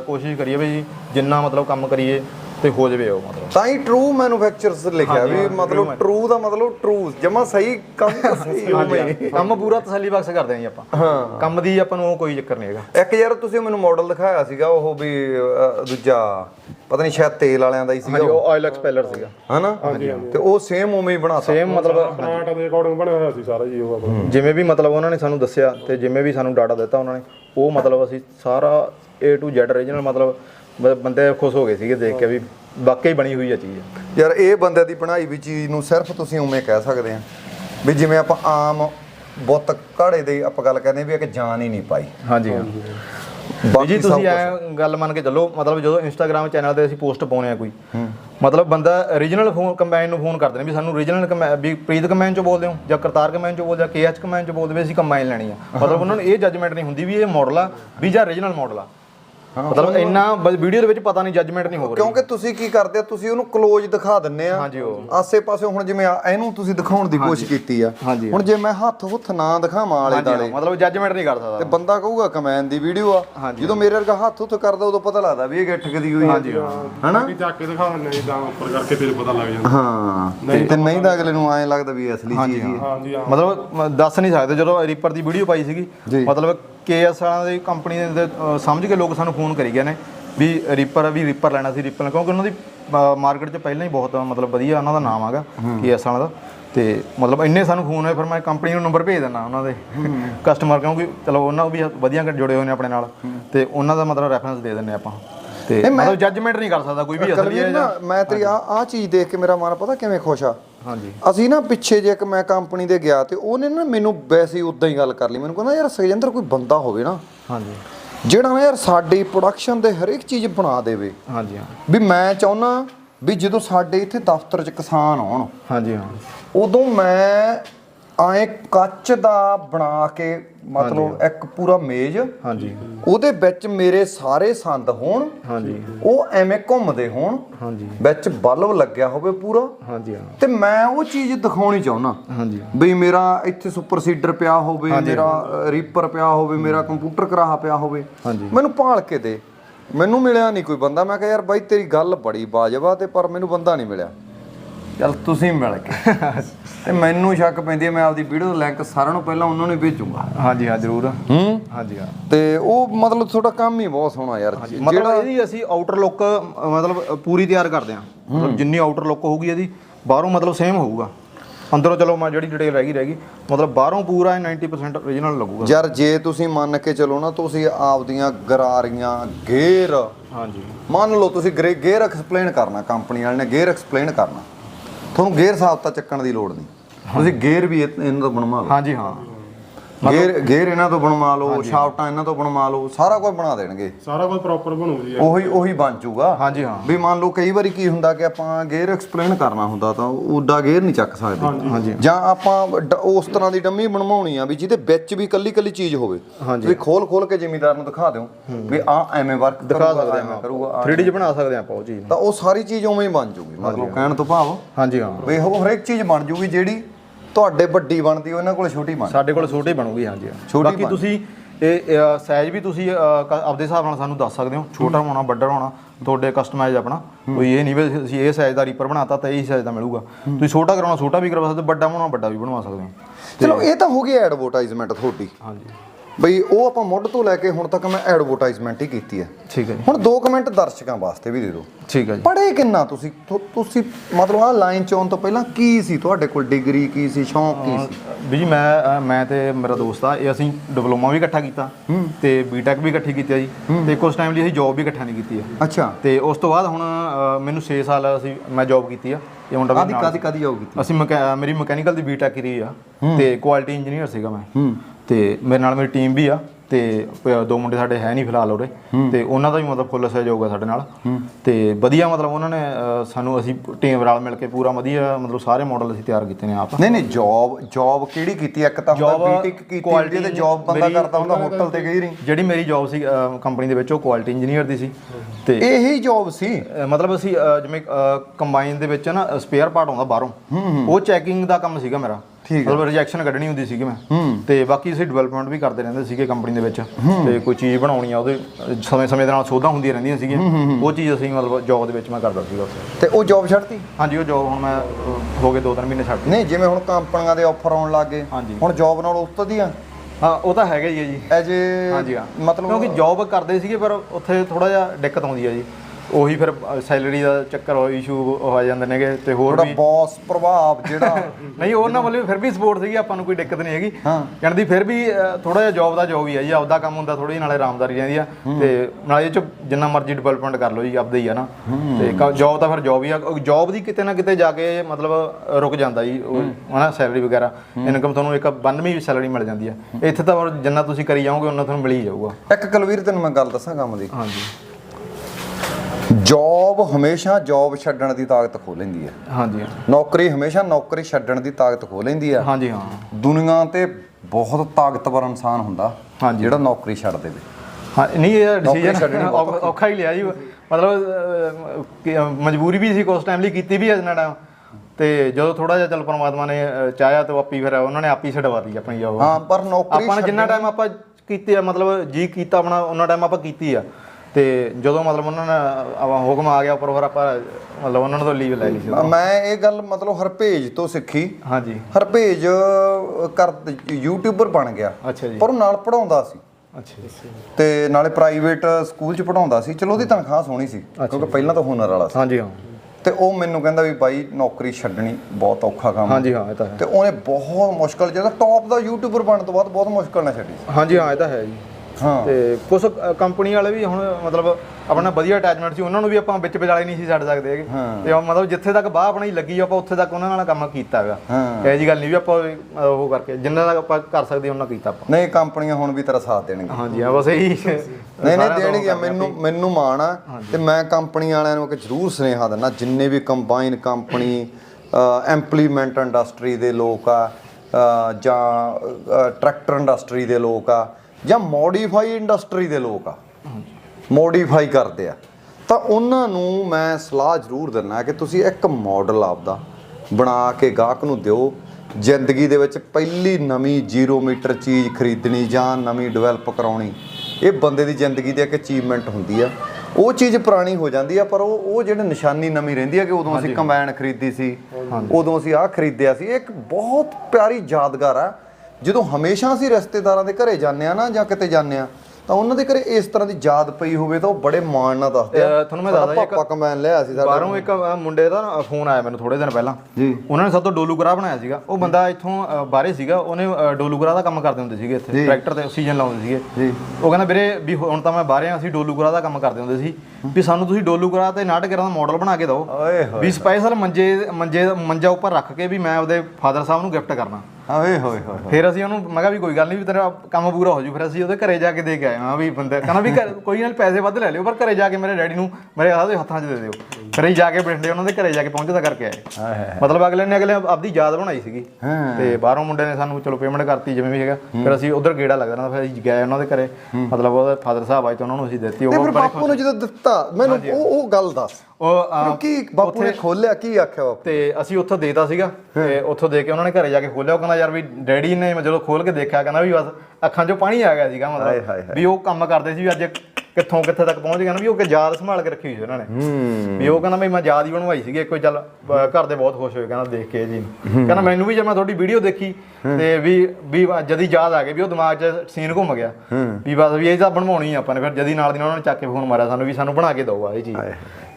ਕੋਸ਼ਿਸ਼ ਕਰੀਏ ਵੀ ਜਿੰਨਾ ਮਤਲਬ ਕੰਮ ਕਰੀਏ ਤੇ ਹੋ ਜਾਵੇ ਉਹ ਮਤਲਬ। ਤਾਂ ਹੀ ਟਰੂ ਮੈਨੂਫੈਕਚਰਰਸ ਲਿਖਿਆ ਵੀ ਮਤਲਬ ਟਰੂ ਦਾ ਮਤਲਬ ਟਰੂ ਜਮਾ ਸਹੀ ਕੰਮ ਸਹੀ ਹੋਵੇ। ਕੰਮ ਪੂਰਾ ਤਸੱਲੀ ਬਖਸ਼ ਕਰਦੇ ਆਂ ਜੀ ਆਪਾਂ। ਕੰਮ ਦੀ ਆਪਾਂ ਨੂੰ ਕੋਈ ਚੱਕਰ ਨਹੀਂ ਹੈਗਾ। ਇੱਕ ਯਾਰ ਤੁਸੀਂ ਮੈਨੂੰ ਮਾਡਲ ਦਿਖਾਇਆ ਸੀਗਾ ਉਹ ਵੀ ਦੂਜਾ ਪਤਾ ਨਹੀਂ ਸ਼ਾਇਦ ਤੇਲ ਵਾਲਿਆਂ ਦਾ ਹੀ ਸੀਗਾ ਹਾਂਜੀ ਉਹ ਆਇਲ ਐਕਸਪੈਲਰ ਸੀਗਾ। ਹਨਾ? ਤੇ ਉਹ ਸੇਮ ਉਵੇਂ ਹੀ ਬਣਾਤਾ ਸੇਮ ਮਤਲਬ ਪਲਾਂਟ ਦੇ ਅਕੋਰਡਿੰਗ ਬਣਿਆ ਹੋਇਆ ਸੀ ਸਾਰਾ ਜੀ ਉਹ ਆਪਣਾ। ਜਿਵੇਂ ਵੀ ਮਤਲਬ ਉਹਨਾਂ ਨੇ ਸਾਨੂੰ ਦੱਸਿਆ ਤੇ ਜਿਵੇਂ ਵੀ ਸਾਨੂੰ ਡਾਟਾ ਦਿੱਤਾ ਉਹਨਾਂ ਨੇ ਉਹ ਮਤਲਬ ਅਸੀਂ ਸਾਰਾ A to Z ਰੀਜਨਲ ਮਤਲਬ ਬੰਦੇ ਖੁਸ਼ ਹੋ ਗਏ ਸੀਗੇ ਦੇਖ ਕੇ ਵੀ ਵਾਕਈ ਬਣੀ ਹੋਈ ਆ ਚੀਜ਼। ਯਾਰ ਇਹ ਬੰਦੇ ਦੀ ਬਣਾਈ ਵੀ ਚੀਜ਼ ਨੂੰ ਸਿਰਫ ਤੁਸੀਂ ਉਵੇਂ ਕਹਿ ਸਕਦੇ ਆ ਵੀ ਜਿਵੇਂ ਆਪਾਂ ਆਮ ਬੁੱਤ ਘੜੇ ਦੇ ਆਪਾਂ ਗੱਲ ਕਰਦੇ ਵੀ ਇੱਕ ਜਾਨ ਹੀ ਨਹੀਂ ਪਾਈ। ਹਾਂਜੀ ਜੀ ਤੁਸੀਂ ਐ ਗੱਲ ਮੰਨ ਕੇ ਚੱਲੋ ਮਤਲਬ ਜਦੋਂ ਇੰਸਟਾਗ੍ਰam ਚੈਨਲ ਤੇ ਅਸੀਂ ਪੋਸਟ ਪਾਉਨੇ ਆ ਕੋਈ ਮਤਲਬ ਬੰਦਾ ਰੀਜਨਲ ਫੋਨ ਕੰਬਾਈਨ ਨੂੰ ਫੋਨ ਕਰਦੇ ਨੇ ਵੀ ਸਾਨੂੰ ਰੀਜਨਲ ਵੀ ਪ੍ਰੀਤ ਕੰਬਾਈਨ ਚੋਂ ਬੋਲਦੇ ਹੋ ਜਾਂ ਕਰਤਾਰ ਕੰਬਾਈਨ ਚੋਂ ਬੋਲਦੇ ਆ ਕੇਐਚ ਕੰਬਾਈਨ ਚੋਂ ਬੋਲਦੇ ਵੀ ਅਸੀਂ ਕੰਬਾਈਨ ਲੈਣੀ ਆ। ਮਤਲਬ ਉਹਨਾਂ ਨੂੰ ਇਹ ਜੱਜਮੈਂਟ ਨਹੀਂ ਹੁੰਦੀ ਵੀ ਇਹ ਮਾਡਲ ਆ ਵੀ ਜਾਂ ਰੀਜਨਲ ਮਾਡਲ ਆ। ਮਤਲਬ ਇੰਨਾ ਵੀਡੀਓ ਦੇ ਵਿੱਚ ਪਤਾ ਨਹੀਂ ਜੱਜਮੈਂਟ ਨਹੀਂ ਹੋ ਰਹੀ। ਕਿਉਂਕਿ ਤੁਸੀਂ ਕੀ ਕਰਦੇ ਆ ਤੁਸੀਂ ਉਹਨੂੰ ਕਲੋਜ਼ ਦਿਖਾ ਦਿੰਨੇ ਆ। ਹਾਂਜੀ ਉਹ। ਆਸੇ-ਪਾਸੇ ਹੁਣ ਜਿਵੇਂ ਇਹਨੂੰ ਤੁਸੀਂ ਦਿਖਾਉਣ ਦੀ ਕੋਸ਼ਿਸ਼ ਕੀਤੀ ਆ। ਹੁਣ ਜੇ ਮੈਂ ਹੱਥ ਹੁੱਥ ਨਾ ਦਿਖਾਵਾਂ ਆਲੇ ਦਾਲੇ ਮਤਲਬ ਜੱਜਮੈਂਟ ਨਹੀਂ ਕਰ ਤੇ ਸਕਦਾ ਬੰਦਾ ਕਹੂਗਾ ਕਮੈਨ ਦੀ ਵੀਡੀਓ ਆ। ਜਦੋਂ ਮੇਰੇ ਵਰਗਾ ਹੱਥ ਹੁੱਥ ਕਰਦਾ ਉਦੋਂ ਪਤਾ ਲੱਗਦਾ ਵੀ ਇਹ ਗਿੱਠ ਕਦੀ ਹੋਈ ਹਾਂਜੀ ਹਨਾ? ਵੀ ਚੱਕ ਕੇ ਦਿਖਾ ਜੀ ਤਾਂ ਉੱਪਰ ਕਰਕੇ ਫਿਰ ਪਤਾ ਲੱਗ ਜਾਂਦਾ। ਹਾਂ। ਤੇ- ਤੇ ਨਹੀਂ ਤਾਂ ਅਗਲੇ ਨੂੰ ਐਂ ਲੱਗਦਾ ਵੀ ਅਸਲੀ ਚੀਜ਼ ਹੀ ਹੈ। ਹਾਂਜੀ ਹਾਂ। ਮਤਲਬ ਦੱਸ ਨਹੀਂ ਸਕਦੇ ਜਦੋਂ ਰੀਪਰ ਦੀ ਵੀਡੀਓ ਪਾਈ ਸੀਗੀ। ਮਤਲਬ ਕੇਐਸ ਵਾਲਿਆਂ ਦੀ ਕੰਪਨੀ ਦੇ ਅ, ਸਮਝ ਕੇ ਲੋਕ ਸਾਨੂੰ ਫੋਨ ਕਰੀ ਗਏ ਨੇ ਵੀ ਰੀਪਰ ਵੀ ਰੀਪਰ ਲੈਣਾ ਸੀ ਰੀਪਰ ਕਿਉਂਕਿ ਉਹਨਾਂ ਦੀ ਮਾਰਕੀਟ 'ਚ ਪਹਿਲਾਂ ਹੀ ਬਹੁਤ ਮਤਲਬ ਵਧੀਆ ਉਹਨਾਂ ਦਾ ਨਾਮ ਹੈਗਾ ਕੇਐਸ ਵਾਲਿਆਂ ਦਾ। ਤੇ ਮਤਲਬ ਇੰਨੇ ਸਾਨੂੰ ਫੋਨ ਹੋਏ ਫਿਰ ਮੈਂ ਕੰਪਨੀ ਨੂੰ ਨੰਬਰ ਭੇਜ ਦਿੰਦਾ ਉਹਨਾਂ ਦੇ ਕਸਟਮਰ ਕਿਉਂਕਿ ਚਲੋ ਉਹਨਾਂ ਵੀ ਵਧੀਆ ਜੁੜੇ ਹੋਏ ਨੇ ਆਪਣੇ ਨਾਲ। ਤੇ ਉਹਨਾਂ ਦਾ ਮਤਲਬ ਰੈਫਰੈਂਸ ਦੇ ਦਿੰਨੇ ਆਪਾਂ। ਤੇ ਮਤਲਬ ਜੱਜਮੈਂਟ ਨਹੀਂ ਕਰ ਸਕਦਾ ਕੋਈ ਵੀ ਅਸਲੀ ਕਲਵੀਰ ਹੈ ਨਾ ਮੈਂ ਤੇਰੀ ਆ ਆ ਚੀਜ਼ ਦੇਖ ਕੇ ਮੇਰਾ ਮਨ ਪਤਾ ਕਿਵੇਂ ਖੁਸ਼ ਆ? ਹਾਂਜੀ। ਅਸੀਂ ਨਾ ਪਿੱਛੇ ਜੇ ਇੱਕ ਮੈਂ ਕੰਪਨੀ ਦੇ ਗਿਆ ਤੇ ਉਹਨੇ ਨਾ ਮੈਨੂੰ ਵੈਸੇ ਹੀ ਉਦਾਂ ਹੀ ਗੱਲ ਕਰ ਲਈ। ਮੈਨੂੰ ਕਹਿੰਦਾ ਯਾਰ ਸੁਖਜਿੰਦਰ ਕੋਈ ਬੰਦਾ ਹੋਵੇ ਨਾ ਹਾਂਜੀ। ਜਿਹੜਾ ਨਾ ਯਾਰ ਸਾਡੀ ਪ੍ਰੋਡਕਸ਼ਨ ਦੇ ਹਰ ਇੱਕ ਚੀਜ਼ ਬਣਾ ਦੇਵੇ। ਹਾਂਜੀ ਹਾਂ। ਵੀ ਮੈਂ ਚਾਹੁੰਨਾ ਵੀ ਜਦੋਂ ਸਾਡੇ ਇੱਥੇ ਦਫ਼ਤਰ 'ਚ ਕਿਸਾਨ ਆਉਣ ਹਾਂਜੀ ਹਾਂ। ਉਦੋਂ ਮੈਂ ਐਂ ਕੱਚ ਦਾ ਬਣਾ ਕੇ ਮਤਲਬ ਇੱਕ ਪੂਰਾ ਮੇਜ਼। ਹਾਂਜੀ। ਉਹਦੇ ਵਿੱਚ ਮੇਰੇ ਸਾਰੇ ਸੰਦ ਹੋਣ। ਹਾਂਜੀ। ਉਹ ਐਵੇਂ ਘੁੰਮਦੇ ਹੋਣ। ਹਾਂਜੀ। ਵਿੱਚ ਬਲਬ ਲੱਗਿਆ ਹੋਵੇ ਪੂਰਾ। ਹਾਂਜੀ ਹਾਂ। ਤੇ ਮੈਂ ਉਹ ਚੀਜ਼ ਦਿਖਾਉਣੀ ਚਾਹੁੰਨਾ ਹਾਂਜੀ। ਬਈ ਮੇਰਾ ਇੱਥੇ ਸੁਪਰ ਸੀਡਰ ਪਿਆ ਹੋਵੇ ਮੇਰਾ ਰੀਪਰ ਪਿਆ ਹੋਵੇ ਮੇਰਾ ਕੰਪਿਊਟਰ ਕਰਾਹਾ ਪਿਆ ਹੋਵੇ। ਹਾਂਜੀ। ਮੈਨੂੰ ਭਾਲ ਕੇ ਦੇ। ਮੈਨੂੰ ਮਿਲਿਆ ਨਹੀਂ ਕੋਈ ਬੰਦਾ। ਮੈਂ ਕਿਹਾ ਯਾਰ ਬਾਈ ਤੇਰੀ ਗੱਲ ਬੜੀ ਬਾਜਵਾ ਤੇ ਪਰ ਮੈਨੂੰ ਬੰਦਾ ਨਹੀਂ ਮਿਲਿਆ। ਚੱਲ ਤੁਸੀਂ ਮਿਲ ਕੇ। *laughs* ਤੇ ਮੈਨੂੰ ਸ਼ੱਕ ਪੈਂਦੀ ਹੈ ਮੈਂ ਆਪਦੀ ਵੀਡੀਓ ਦਾ ਲਿੰਕ ਸਾਰਿਆਂ ਨੂੰ ਪਹਿਲਾਂ ਉਹਨਾਂ ਨੂੰ ਹੀ ਭੇਜੂਗਾ। ਹਾਂਜੀ ਹਾਂ ਜ਼ਰੂਰ। ਹੂੰ? ਹਾਂਜੀ ਹਾਂ। ਤੇ ਉਹ ਮਤਲਬ ਤੁਹਾਡਾ ਕੰਮ ਹੀ ਬਹੁਤ ਸੋਹਣਾ ਯਾਰ। ਮਤਲਬ ਇਹਦੀ ਅਸੀਂ ਆਊਟਰ ਲੁੱਕ ਮਤਲਬ ਪੂਰੀ ਤਿਆਰ ਕਰਦੇ ਹਾਂ। ਮਤਲਬ ਜਿੰਨੀ ਆਊਟਰ ਲੁੱਕ ਹੋਊਗੀ ਇਹਦੀ ਬਾਹਰੋਂ ਮਤਲਬ ਸੇਮ ਹੋਊਗਾ। ਅੰਦਰੋਂ ਚਲੋ ਮੈਂ ਜਿਹੜੀ ਡਿਟੇਲ ਰਹਿ ਗਈ ਰਹਿ ਗਈ। ਮਤਲਬ ਬਾਹਰੋਂ ਪੂਰਾ 90% origignal ਲੱਗੂਗਾ। ਯਾਰ ਜੇ ਤੁਸੀਂ ਮੰਨ ਕੇ ਚੱਲੋ ਨਾ ਤੁਸੀਂ ਆਪਦੀਆਂ ਗਰਾਰੀਆਂ ਗੇਅਰ ਹਾਂਜੀ। ਮੰਨ ਲਓ ਤੁਸੀਂ ਗਰੇ ਗੇਅਰ ਐਕਸਪਲੇਨ ਕਰਨਾ ਕੰਪਨੀ ਵਾਲੇ ਨੇ ਗੇਅਰ ਐਕਸਪਲੇਨ ਕਰਨਾ। ਤੁਹਾਨੂੰ ਗੇਅਰ ਸਾਫਤਾ ਚੱਕਣ ਦੀ ਲੋੜ ਨਹੀਂ। ਤੁਸੀਂ ਗੇਅਰ ਵੀ ਇਹ- ਇਹਨਾਂ ਦਾ ਬਣਵਾ ਲਓ। ਹਾਂਜੀ, ਹਾਂ। ਗੇਅਰ ਗੇਅਰ ਇਹਨਾਂ ਤੋਂ ਬਣਵਾ ਲਓ ਸ਼ਾਫਟਾਂ ਇਹਨਾਂ ਤੋਂ ਬਣਵਾ ਲਓ ਸਾਰਾ ਕੁਝ ਬਣਾ ਦੇਣਗੇ। ਸਾਰਾ ਕੁਝ ਪ੍ਰੋਪਰ ਬਣੂ ਜੀ। ਉਹੀ ਉਹੀ ਬਣ ਜਾਊਗਾ। ਹਾਂਜੀ ਹਾਂ। ਵੀ ਮੰਨ ਲਓ ਕਈ ਵਾਰੀ ਕੀ ਹੁੰਦਾ ਕਿ ਆਪਾਂ ਗੇਅਰ ਐਕਸਪਲੇਨ ਕਰਨਾ ਹੁੰਦਾ ਤਾਂ ਉੱਡਾ ਗੇਅਰ ਨਹੀਂ ਚੱਕ ਸਕਦੇ। ਹਾਂਜੀ। ਜਾਂ ਆਪਾਂ ਉਸ ਤਰ੍ਹਾਂ ਦੀ ਡੰਮੀ ਬਣਵਾਉਣੀ ਆ ਵੀ ਜਿਹਦੇ ਵਿੱਚ ਵੀ ਕੱਲੀ ਕੱਲੀ ਚੀਜ਼ ਹੋਵੇ। ਤੁਸੀਂ ਖੋਲ ਖੋਲ ਕੇ ਜ਼ਿਮੀਦਾਰ ਨੂੰ ਦਿਖਾ ਦਿਓ ਵੀ ਆ ਐਵੇਂ ਵਰਕ ਦਿਖਾ ਸਕਦੇ ਐਵੇਂ ਹਾਂ। ਕਰੂਗਾ ਆਹ 3D ਚ ਬਣਾ ਸਕਦੇ ਆਪਾਂ ਉਹ ਚੀਜ਼। ਤਾਂ ਉਹ ਸਾਰੀ ਚੀਜ਼ ਉਵੇਂ ਹੀ ਬਣ ਜੂਗੀ। ਮਤਲਬ ਕਹਿਣ ਤੋਂ ਭਾਵ ਹਾਂਜੀ ਹਾਂ। ਵੀ ਉਹ ਹਰੇਕ ਚੀਜ਼ ਬਣ ਜੂਗੀ ਜਿਹੜੀ ਤੁਹਾਡੇ ਵੱਡੀ ਬਣਦੀ ਉਹ ਇਹਨਾਂ ਕੋਲ ਛੋਟੀ ਬਣ ਸਾਡੇ ਕੋਲ ਛੋਟੀ ਬਣੂਗੀ ਹਾਂਜੀ। ਛੋਟੀ ਬਾਕੀ ਬਣ- ਤੁਸੀਂ ਇਹ ਸਾਈਜ਼ ਵੀ ਤੁਸੀਂ ਅ, ਕ- ਆਪਦੇ ਹਿਸਾਬ ਨਾਲ ਸਾਨੂੰ ਦੱਸ ਸਕਦੇ ਹੋ। ਛੋਟਾ ਹੋਣਾ ਵੱਡਾ ਹੋਣਾ ਤੁਹਾਡੇ ਕਸਟਮਾਈਜ਼ ਆਪਣਾ। ਕੋਈ ਇਹ ਨਹੀਂ ਵੀ ਅਸੀਂ ਇਹ ਸਾਈਜ਼ ਦਾ ਰੀਪਰ ਬਣਾਤਾ ਤਾਂ ਇਹ ਸਾਈਜ਼ ਦਾ ਮਿਲੂਗਾ। ਤੁਸੀਂ ਛੋਟਾ ਕਰਾਉਣਾ ਛੋਟਾ ਵੀ ਕਰਵਾ ਸਕਦੇ ਹੋ, ਵੱਡਾ ਬਣਾਉਣਾ ਵੱਡਾ ਵੀ ਬਣਵਾ ਸਕਦੇ ਹੋ। ਚਲੋ ਇਹ ਤਾਂ ਹੋ ਗਈ ਐਡਵਰਟਾਈਜ਼ਮੈਂਟ ਤੁਹਾਡੀ। ਹਾਂਜੀ। ਬਈ ਉਹ ਆਪਾਂ ਮੁੱਢ ਤੋਂ ਲੈ ਕੇ ਹੁਣ ਤੱਕ ਮੈਂ ਐਡਵਰਟਾਈਜ਼ਮੈਂਟ ਹੀ ਕੀਤੀ ਹੈ। ਠੀਕ ਹੈ ਜੀ। ਹੁਣ ਦੋ ਕਮੈਂਟ ਦਰਸ਼ਕਾਂ ਵਾਸਤੇ ਵੀ ਦੇ ਦਿਓ। ਠੀਕ ਹੈ ਜੀ। ਪੜ੍ਹੇ ਕਿੰਨਾ ਤੁਸੀਂ? ਤੁ- ਤੁਸੀਂ ਮਤਲਬ ਆ ਲਾਈਨ ਚ ਆਉਣ ਤੋਂ ਪਹਿਲਾਂ ਕੀ ਸੀ? ਤੁਹਾਡੇ ਕੋਲ ਡਿਗਰੀ ਕੀ ਸੀ? ਸ਼ੌਂਕ ਕੀ ਸੀ? ਵੀ ਜੀ ਮੈਂ ਅ, ਮੈਂ ਤੇ ਮੇਰਾ ਦੋਸਤ ਆ ਇਹ ਅਸੀਂ ਡਿਪਲੋਮਾ ਵੀ ਇਕੱਠਾ ਕੀਤਾ ਤੇ ਬੀਟੈਕ ਵੀ ਇਕੱਠੀ ਕੀਤੀ ਆ ਜੀ। ਤੇ ਕੁਝ ਟਾਈਮ ਲਈ ਅਸੀਂ ਜੌਬ ਵੀ ਇਕੱਠਾ ਨਹੀਂ ਕੀਤੀ ਆ। ਅੱਛਾ। ਤੇ ਉਸ ਤੋਂ ਬਾਅਦ ਹੁਣ ਅ, ਮੈਨੂੰ 6 ਸਾਲ ਅਸੀਂ ਮੈਂ ਜੌਬ ਕੀਤੀ ਆ ਇਹ ਮੁੰਡਾ ਵੀ ਕਾਦੀ ਨਾਲ ਕਾਦੀ ਕਾਦੀ ਜਾਓ ਕੀਤੀ? ਅਸੀਂ ਮਕੈ- ਮੇਰੀ ਮਕੈਨੀਕਲ ਦੀ ਬੀਟੈਕ ਰਹੀ ਆ ਤੇ ਕੁਆਲਿਟੀ ਇੰਜੀਨੀਅਰ ਸੀਗਾ ਮੈਂ। ਤੇ ਮੇਰੇ ਨਾਲ ਮੇਰੀ ਟੀਮ ਵੀ ਆ ਤੇ ਪ- ਦੋ ਮੁੰਡੇ ਸਾਡੇ ਹੈ ਨਹੀਂ ਫਿਲਹਾਲ ਉਰੇ। ਤੇ ਉਹਨਾਂ ਦਾ ਵੀ ਮਤਲਬ ਫੁੱਲ ਸਹਿਯੋਗ ਆ ਸਾਡੇ ਨਾਲ। ਤੇ ਵਧੀਆ ਮਤਲਬ ਉਹਨਾਂ ਨੇ ਅ, ਸਾਨੂੰ ਅਸੀਂ ਟੀਮ ਨਾਲ ਮਿਲ ਕੇ ਪੂਰਾ ਵਧੀਆ ਮਤਲਬ ਸਾਰੇ ਮਾਡਲ ਅਸੀਂ ਤਿਆਰ ਕੀਤੇ ਨੇ ਆਪ। ਨਹੀਂ ਨਹੀਂ ਜੌਬ ਜੌਬ ਕਿਹੜੀ ਕੀਤੀ? ਇੱਕ ਤਾਂ ਹੁੰਦਾ Job ਬੀਟੈਕ ਕੀਤੀ ਹੁੰਦੀ ਤੇ ਜੌਬ ਬੰਦਾ ਮੇਰੀ- ਕਰਦਾ ਹੁੰਦਾ ਹੋਟਲ ਤੇ ਗਈ ਨਹੀਂ ਜਿਹੜੀ ਮੇਰੀ ਜੌਬ ਸੀ ਕੰਪਨੀ ਦੇ ਵਿੱਚ ਉਹ ਕੁਆਲਿਟੀ ਇੰਜੀਨੀਅਰ ਦੀ ਸੀ। ਤੇ ਇਹੀ ਜੌਬ ਸੀ? ਅ, ਮਤਲਬ ਅਸੀਂ ਅ, ਜਿਵੇਂ ਕੰਬਾਈਨ ਦੇ ਵਿੱਚ ਨਾ ਸਪੇਅਰ ਪਾਰਟ ਆਉਂਦਾ ਬਾਹਰੋਂ। ਉਹ ਚੈਕਿੰਗ ਦਾ ਕੰਮ ਸੀਗਾ ਮੇਰਾ। ਠੀਕ ਮਤਲਬ ਰਿਜੈਕਸ਼ਨ ਕੱਢਣੀ ਹੁੰਦੀ ਸੀਗੀ ਮੈਂ। ਤੇ ਬਾਕੀ ਅਸੀਂ ਡਿਵੈਲਪਮੈਂਟ ਵੀ ਕਰਦੇ ਰਹਿੰਦੇ ਸੀਗੇ ਕੰਪਨੀ ਦੇ ਵਿੱਚ। ਤੇ ਕੋਈ ਚੀਜ਼ ਬਣਾਉਣੀ ਆ ਉਹਦੇ ਸਮੇਂ ਸਮੇਂ ਦੇ ਨਾਲ ਸੋਧਾਂ ਹੁੰਦੀਆਂ ਰਹਿੰਦੀਆਂ ਸੀਗੀਆਂ। ਉਹ ਚੀਜ਼ ਅਸੀਂ ਮਤਲਬ ਜੌਬ ਦੇ ਵਿੱਚ ਮੈਂ ਕਰਦਾ ਸੀਗਾ ਤੇ ਉਹ ਜੌਬ ਛੱਡਤੀ? ਹਾਂਜੀ ਉਹ ਜੌਬ ਹੁਣ ਮੈਂ ਹੋ ਗਏ 2-3 ਮਹੀਨੇ ਛੱਡ ਨਹੀਂ ਜਿਵੇਂ ਹੁਣ ਕੰਪਨੀਆਂ ਦੇ ਆਫਰ ਆਉਣ ਲੱਗ। ਹੁਣ ਜੌਬ ਨਾਲ ਉਸਤਦੀ ਆ ਹਾਂ ਉਹ ਤਾਂ ਹੈਗਾ ਹੀ ਹੈ ਜੀ। ਐਜ ਹਾਂਜੀ ਹਾਂ। ਮਤਲਬ ਕਿਉਂਕਿ ਜੌਬ ਕਰਦੇ ਸੀਗੇ ਪਰ ਉੱਥੇ ਥੋੜਾ ਜਿਹਾ ਦਿੱਕਤ ਆਉਂਦੀ ਹੈ ਜੀ। ਉਹੀ ਫਿਰ ਸੈਲਰੀ ਦਾ ਚੱਕਰ ਹੋ ਇਸ਼ੂ ਹੋ ਜਾਂਦੇ ਨੇਗੇ ਤੇ ਹੋਰ ਵੀ ਬੌਸ ਪ੍ਰਭਾਵ ਜਿਹੜਾ *laughs* ਨਹੀਂ ਉਹਨਾਂ ਵੱਲੋਂ ਫਿਰ ਵੀ ਸਪੋਰਟ ਸੀਗੀ ਆਪਾਂ ਨੂੰ ਕੋਈ ਦਿੱਕਤ ਨਹੀਂ ਹੈਗੀ। ਕਹਿੰਦੀ ਫਿਰ ਵੀ ਥੋੜਾ ਜਿਹਾ ਜੌਬ ਦਾ ਜੌਬ ਹੀ ਹੈ ਜੀ ਆਪਦਾ ਕੰਮ ਹੁੰਦਾ ਥੋੜੀ ਨਾਲੇ ਆਰਾਮਦਾਰੀ ਰਹਿੰਦੀ ਆ। ਤੇ ਨਾਲੇ ਇਹ ਚ ਜਿੰਨਾ ਮਰਜ਼ੀ ਡਿਵੈਲਪਮੈਂਟ ਕਰ ਲਓ ਜੀ ਆਪਦਾ ਹੀ ਆ ਨਾ। ਤੇ ਜੌਬ ਤਾਂ ਫਿਰ ਜੌਬ ਹੀ ਆ ਜੌਬ ਦੀ ਕਿਤੇ ਨਾ ਕਿਤੇ ਜਾ ਕੇ ਮਤਲਬ ਰੁਕ ਜਾਂਦਾ ਜੀ ਉਹ ਹਨਾ ਸੈਲਰੀ ਵਗੈਰਾ। ਇਨਕਮ ਤੁਹਾਨੂੰ ਇੱਕ 92 ਸੈਲਰੀ ਮਿਲ ਜਾਂਦੀ ਆ। ਇੱਥੇ ਤਾਂ ਜਿੰਨਾ ਤੁਸੀਂ ਕਰੀ ਜਾਓਗੇ ਉਹਨਾਂ ਤੁਹਾਨੂੰ ਮਿਲ ਹੀ ਜਾਊਗਾ। ਇੱਕ ਕਲਵੀਰ ਤੈਨੂੰ ਮੈਂ ਗੱਲ ਦੱਸਾਂ ਕੰਮ ਦੀ। ਹਾਂਜੀ। ਜੌਬ ਹਮੇਸ਼ਾ ਜੌਬ ਛੱਡਣ ਦੀ ਤਾਕਤ ਖੋ ਲੈਂਦੀ ਹੈ। ਹਾਂਜੀ। ਨੌਕਰੀ ਹਮੇਸ਼ਾ ਨੌਕਰੀ ਛੱਡਣ ਦੀ ਤਾਕਤ ਖੋ ਲੈਂਦੀ ਹੈ। ਹਾਂਜੀ ਹਾਂ। ਦੁਨੀਆ ਤੇ ਬਹੁਤ ਤਾਕਤਵਰ ਇਨਸਾਨ ਹੁੰਦਾ। ਜਿਹੜਾ ਨੌਕਰੀ ਛੱਡ ਦੇਵੇ। ਹਾਂ ਨਹੀਂ ਇਹ ਡਿਸੀਜਨ ਔਖਾ ਹੀ ਲਿਆ ਜੀ। ਮਤਲਬ ਮਜਬੂਰੀ ਵੀ ਸੀ ਕੁਝ ਟਾਈਮ ਲਈ ਕੀਤੀ ਵੀ ਇतना ਟਾਈਮ ਤੇ ਜਦੋਂ ਥੋੜਾ ਜਿਹਾ ਚੱਲ ਪਰਮਾਤਮਾ ਨੇ ਚਾਹਿਆ ਤੇ ਆਪੀ ਫਿਰ ਉਹਨਾਂ ਨੇ ਆਪੀ ਛਡਵਾਤੀ ਆਪਣੀ ਜੋਬ ਹਾਂ ਪਰ ਨੌਕਰੀ ਆਪਾਂ ਨੇ ਜਿੰਨਾ ਟਾਈਮ ਆਪਾਂ ਕੀਤੀ ਆ ਮਤਲਬ ਜੀ ਕੀਤਾ ਆਪਣਾ ਉਹਨਾਂ ਟਾਈਮ ਆਪਾਂ ਕੀਤੀ ਆ। ਤੇ ਜਦੋਂ ਮਤਲਬ ਉਹਨਾਂ ਨੇ ਆਵਾ ਹੁਕਮ ਆ ਗਿਆ ਉੱਪਰ ਫਿਰ ਆਪਾਂ ਮਤਲਬ ਉਹਨਾਂ ਤੋਂ ਲੀਵ ਲੈ ਲਈ ਸੀ। ਮੈਂ ਇਹ ਗੱਲ ਮਤਲਬ ਹਰਪੇਜ ਤੋਂ ਸਿੱਖੀ। ਹਾਂਜੀ। ਹਰਪੇਜ ਕਰ ਯੂਟਿਊਬਰ ਬਣ ਗਿਆ। ਅੱਛਾ ਜੀ। ਪਰ ਉਹ ਨਾਲ ਪੜਾਉਂਦਾ ਸੀ। ਅੱਛਾ ਤੇ ਨਾਲੇ ਪ੍ਰਾਈਵੇਟ ਸਕੂਲ ਚ ਪੜਾਉਂਦਾ ਸੀ। ਚਲੋ ਉਹਦੀ ਤਨਖਾਹ ਸੋਹਣੀ ਸੀ ਕਿਉਂਕਿ ਪਹਿਲਾਂ ਤਾਂ ਹੁਨਰ ਵਾਲਾ ਸੀ। ਹਾਂਜੀ ਹਾਂ। ਤੇ ਉਹ ਮੈਨੂੰ ਕਹਿੰਦਾ ਵੀ ਬਾਈ ਨੌਕਰੀ ਛੱਡਣੀ ਬਹੁਤ ਔਖਾ ਕੰਮ। ਹਾਂਜੀ ਹਾਂ ਇਹ ਤਾਂ ਹੈ। ਤੇ ਉਹਨੇ ਬਹੁਤ ਮੁਸ਼ਕਲ ਜਿਹੜਾ ਟੌਪ ਦਾ ਯੂਟਿਊਬਰ ਬਣਨ ਤੋਂ ਬਾਅਦ ਬਹੁਤ ਮੁਸ਼ਕਲ ਨਾਲ ਛੱਡੀ ਹਾਂਜੀ ਹਾਂ ਇਹ ਤਾਂ ਹੈ ਜੀ। ਤੇ ਕੁਝ ਕੰਪਨੀ ਵਾਲੇ ਵੀ ਹੁਣ ਮਤਲਬ ਆਪਣਾ ਵਧੀਆ ਅਟੈਚਮੈਂਟ ਸੀ ਉਹਨਾਂ ਨੂੰ ਵੀ ਆਪਾਂ ਵਿੱਚ ਵਿਚਾਲੇ ਨਹੀਂ ਸੀ ਛੱਡ ਸਕਦੇ ਹੈਗੇ। ਤੇ ਮਤਲਬ ਜਿੱਥੇ ਤੱਕ ਬਾਹ ਆਪਣੀ ਲੱਗੀ ਆਪਾਂ ਉੱਥੇ ਤੱਕ ਉਹਨਾਂ ਨਾਲ ਕੰਮ ਕੀਤਾ ਹੈਗਾ। ਇਹ ਜੀ ਗੱਲ ਨਹੀਂ ਵੀ ਆਪਾਂ ਉਹ ਕਰਕੇ ਜਿੰਨਾ ਤੱਕ ਆਪਾਂ ਕਰ ਸਕਦੇ ਉਹਨਾਂ ਕੀਤਾ ਆਪਾਂ। ਨਹੀਂ ਕੰਪਨੀਆਂ ਹੁਣ ਵੀ ਤੇਰਾ ਸਾਥ ਦੇਣਗੀਆਂ। ਹਾਂਜੀ ਹਾਂ ਬਸ ਇਹੀ। ਨਹੀਂ ਨਹੀਂ ਦੇਣਗੀਆਂ ਮੈਨੂੰ ਮੈਨੂੰ ਮਾਣ ਆ ਤੇ ਮੈਂ ਕੰਪਨੀ ਵਾਲਿਆਂ ਨੂੰ ਇੱਕ ਜ਼ਰੂਰ ਸੁਨੇਹਾ ਦਿੰਦਾ ਜਿੰਨੇ ਵੀ ਕੰਬਾਈਨ ਕੰਪਨੀ ਐਮਪਲੀਮੈਂਟ ਇੰਡਸਟਰੀ ਦੇ ਲੋਕ ਆ ਜਾਂ ਟਰੈਕਟਰ ਇੰਡਸਟਰੀ ਦੇ ਲੋਕ ਆ ਜਾਂ ਮੋਡੀਫਾਈ ਇੰਡਸਟਰੀ ਦੇ ਲੋਕ ਆ। ਮੋਡੀਫਾਈ ਕਰਦੇ ਆ। ਤਾਂ ਉਹਨਾਂ ਨੂੰ ਮੈਂ ਸਲਾਹ ਜ਼ਰੂਰ ਦਿੰਦਾ ਕਿ ਤੁਸੀਂ ਇੱਕ ਮਾਡਲ ਆਪਦਾ ਬਣਾ ਕੇ ਗਾਹਕ ਨੂੰ ਦਿਓ। ਜ਼ਿੰਦਗੀ ਦੇ ਵਿੱਚ ਪਹਿਲੀ ਨਵੀਂ 0 ਮੀਟਰ ਚੀਜ਼ ਖਰੀਦਣੀ ਜਾਂ ਨਵੀਂ ਡਿਵੈਲਪ ਕਰਾਉਣੀ ਇਹ ਬੰਦੇ ਦੀ ਜ਼ਿੰਦਗੀ ਦੀ ਇੱਕ ਅਚੀਵਮੈਂਟ ਹੁੰਦੀ ਆ। ਉਹ ਚੀਜ਼ ਪੁਰਾਣੀ ਹੋ ਜਾਂਦੀ ਆ ਪਰ ਉਹ ਉਹ ਜਿਹੜੇ ਨਿਸ਼ਾਨੀ ਨਵੀਂ ਰਹਿੰਦੀ ਆ ਕਿ ਉਦੋਂ ਅਸੀਂ ਕੰਬਾਈਨ ਖਰੀਦੀ ਸੀ ਉਦੋਂ ਅਸੀਂ ਆਹ ਖਰੀਦਿਆ ਸੀ ਇੱਕ ਬਹੁਤ ਪਿਆਰੀ ਯਾਦਗਾਰ ਆ। ਜਦੋਂ ਹਮੇਸ਼ਾ ਅਸੀਂ ਰਿਸ਼ਤੇਦਾਰਾਂ ਦੇ ਘਰੇ ਜਾਂਦੇ ਆ ਨਾ ਜਾਂ ਕਿਤੇ ਜਾਂਦੇ ਆ ਤਾਂ ਉਹਨਾਂ ਦੇ ਘਰੇ ਇਸ ਤਰ੍ਹਾਂ ਦੀ ਯਾਦ ਪਈ ਹੋਵੇ ਤਾਂ ਉਹ ਬੜੇ ਮਾਣ ਨਾਲ ਦੱਸਦੇ ਆ। ਤੁਹਾਨੂੰ ਮੈਂ ਦੱਸਦਾ ਇੱਕ- ਪਾਪਾ ਕੰਬਾਈਨ ਲਿਆ ਸੀ ਸਾਡਾ। ਬਾਹਰੋਂ ਇੱਕ ਮੁੰਡੇ ਦਾ ਫੋਨ ਆਇਆ ਮੈਨੂੰ ਥੋੜੇ ਦਿਨ ਪਹਿਲਾਂ। ਜੀ। ਉਹਨਾਂ ਨੇ ਸਭ ਤੋਂ ਡੋਲੂ ਗਰਾ ਬਣਾਇਆ ਸੀਗਾ। ਉਹ ਬੰਦਾ ਇੱਥੋਂ ਬਾਹਰੇ ਸੀਗਾ। ਉਹਨੇ ਡੋਲੂ ਗਰਾ ਦਾ ਕੰਮ ਕਰਦੇ ਹੁੰਦੇ ਸੀਗੇ ਇੱਥੇ। ਟਰੈਕਟਰ ਤੇ ਸੀਜ਼ਨ ਲਾਉਂਦੇ ਸੀਗੇ। ਜੀ। ਉਹ ਕਹਿੰਦਾ ਵੀਰੇ ਵੀ ਹੁਣ ਤਾਂ ਮੈਂ ਬਾਹਰੇ ਆ ਅਸੀਂ ਡੋਲੂ ਗਰਾ ਦਾ ਕੰਮ ਕਰਦੇ ਹੁੰਦੇ ਸੀ। ਵੀ ਸਾਨੂੰ ਤੁਸੀਂ ਡੋਲੂ ਗਰਾ ਤੇ ਨਾਟ ਗਰਾ ਦਾ ਮਾਡਲ ਬਣਾ ਕੇ ਦਿਓ। ਵੀ ਸਪੈਸ਼ਲ ਮੰਜੇ ਮੰਜੇ ਮੰਜਾ ਉੱਪਰ ਰੱਖ ਕੇ ਵੀ ਮੈਂ ਉਹਦੇ ਫਾਦਰ ਸਾਹਿਬ ਨੂੰ ਗਿਫਟ ਕਰਨਾ। ਓਏ ਹੋਏ ਹੋਏ ਫਿਰ ਅਸੀਂ ਉਹਨੂੰ ਮੈਂ ਕਿਹਾ ਵੀ ਕੋਈ ਗੱਲ ਨਹੀਂ ਵੀ ਤੇਰਾ ਕੰਮ ਪੂਰਾ ਹੋ ਜੂ ਫਿਰ ਅਸੀਂ ਉਹਦੇ ਘਰੇ ਜਾ ਕੇ ਦੇ ਕੇ ਆਏ। ਹਾਂ ਵੀ ਬੰਦਾ ਕਹਿੰਦਾ ਵੀ ਘਰ- ਕੋਈ ਨਾਲ ਪੈਸੇ ਵੱਧ ਲੈ ਲਿਓ ਪਰ ਘਰੇ ਜਾ ਕੇ ਮੇਰੇ ਡੈਡੀ ਨੂੰ ਮੇਰੇ ਆਦੇ ਹੱਥਾਂ 'ਚ ਦੇ ਦਿਓ। ਫਿਰ ਅਸੀਂ ਜਾ ਕੇ ਬੈਠੇ ਉਹਨਾਂ ਦੇ ਘਰੇ ਜਾ ਕੇ ਪਹੁੰਚਦਾ ਕਰਕੇ ਆਏ। ਮਤਲਬ ਅਗਲੇ ਨੇ ਅਗਲੇ ਆਪਦੀ ਯਾਦ ਬਣਾਈ ਸੀਗੀ। ਹਾਂ। ਤੇ ਬਾਹਰੋਂ ਮੁੰਡੇ ਨੇ ਸਾਨੂੰ ਚਲੋ ਪੇਮੈਂਟ ਕਰਤੀ ਜਿਵੇਂ ਵੀ ਹੈਗਾ। ਫਿਰ ਅਸੀਂ ਉਧਰ ਗੇੜਾ ਲੱਗਦਾ ਨਾ ਫਿਰ ਅਸੀਂ ਗਏ ਉਹਨਾਂ ਦੇ ਘਰੇ। ਮਤਲਬ ਉਹਦੇ ਫਾਦਰ ਸਾਹਿਬ ਆਏ ਤੇ ਉਹਨਾਂ ਨੂੰ ਅਸੀਂ ਦਿੱਤੀ ਤੇ ਉਹ ਫਿਰ ਬਾਪੂ ਨੂੰ ਜਦੋਂ ਦਿੱਤਾ ਮੈਨੂੰ ਉਹ ਉਹ ਗੱਲ ਦੱਸ। ਉਹ ਕੀ ਬਾਪੂ ਨੇ ਖੋਲਿਆ ਕੀ ਆਖਿਆ ਬਾਪੂ ਤੇ ਅਸੀਂ ਉੱਥੋਂ ਦੇਤਾ ਸੀਗਾ ਤੇ ਉੱਥੋਂ ਦੇ ਕੇ ਉਹਨਾਂ ਨੇ ਘਰੇ ਜਾ ਕੇ ਖੋਲਿਆ ਉਹ ਕਹਿੰਦਾ ਯਾਰ ਵੀ ਡੈਡੀ ਨੇ ਜਦੋਂ ਖੋਲ ਕੇ ਦੇਖਿਆ ਕਹਿੰਦਾ ਵੀ ਬਸ ਅੱਖਾਂ 'ਚੋਂ ਪਾਣੀ ਆ ਗਿਆ ਸੀਗਾ ਮਤਲਬ ਵੀ ਉਹ ਕੰਮ ਕਰਦੇ ਸੀ ਵੀ ਅੱਜ ਕਿੱਥੋਂ ਕਿੱਥੇ ਤੱਕ ਪਹੁੰਚ ਗਏ ਨਾ ਵੀ ਉਹ ਕਿ ਯਾਦ ਸੰਭਾਲ ਕੇ ਰੱਖੀ ਹੋਈ ਸੀ ਉਹਨਾਂ ਨੇ। ਵੀ ਉਹ ਕਹਿੰਦਾ ਵੀ ਮੈਂ ਯਾਦ ਹੀ ਬਣਵਾਈ ਸੀਗੀ ਇੱਕੋ ਚੱਲ ਘਰ ਦੇ ਬਹੁਤ ਖੁਸ਼ ਹੋਏ ਕਹਿੰਦਾ ਦੇਖ ਕੇ ਜੀ। ਕਹਿੰਦਾ ਮੈਨੂੰ ਵੀ ਜਦ ਮੈਂ ਤੁਹਾਡੀ ਵੀਡੀਓ ਦੇਖੀ ਤੇ ਵੀ ਵੀ ਜਦੀ ਯਾਦ ਆ ਗਈ ਵੀ ਉਹ ਦਿਮਾਗ 'ਚ ਸੀਨ ਘੁੰਮ ਗਿਆ। ਵੀ ਬਸ ਵੀ ਇਹ ਤਾਂ ਬਣਵਾਉਣੀ ਆ ਆਪਾਂ ਨੇ ਫਿਰ ਜਦੀ ਨਾਲ ਦੀ ਨਾਲ ਉਹਨਾਂ ਨੇ ਚੱਕ ਕੇ ਫੋਨ ਮਾਰਿਆ ਸਾਨੂੰ ਵੀ ਸਾਨੂੰ ਬਣਾ ਕੇ ਦਿਓ ਆ ਇਹ ਚੀਜ਼।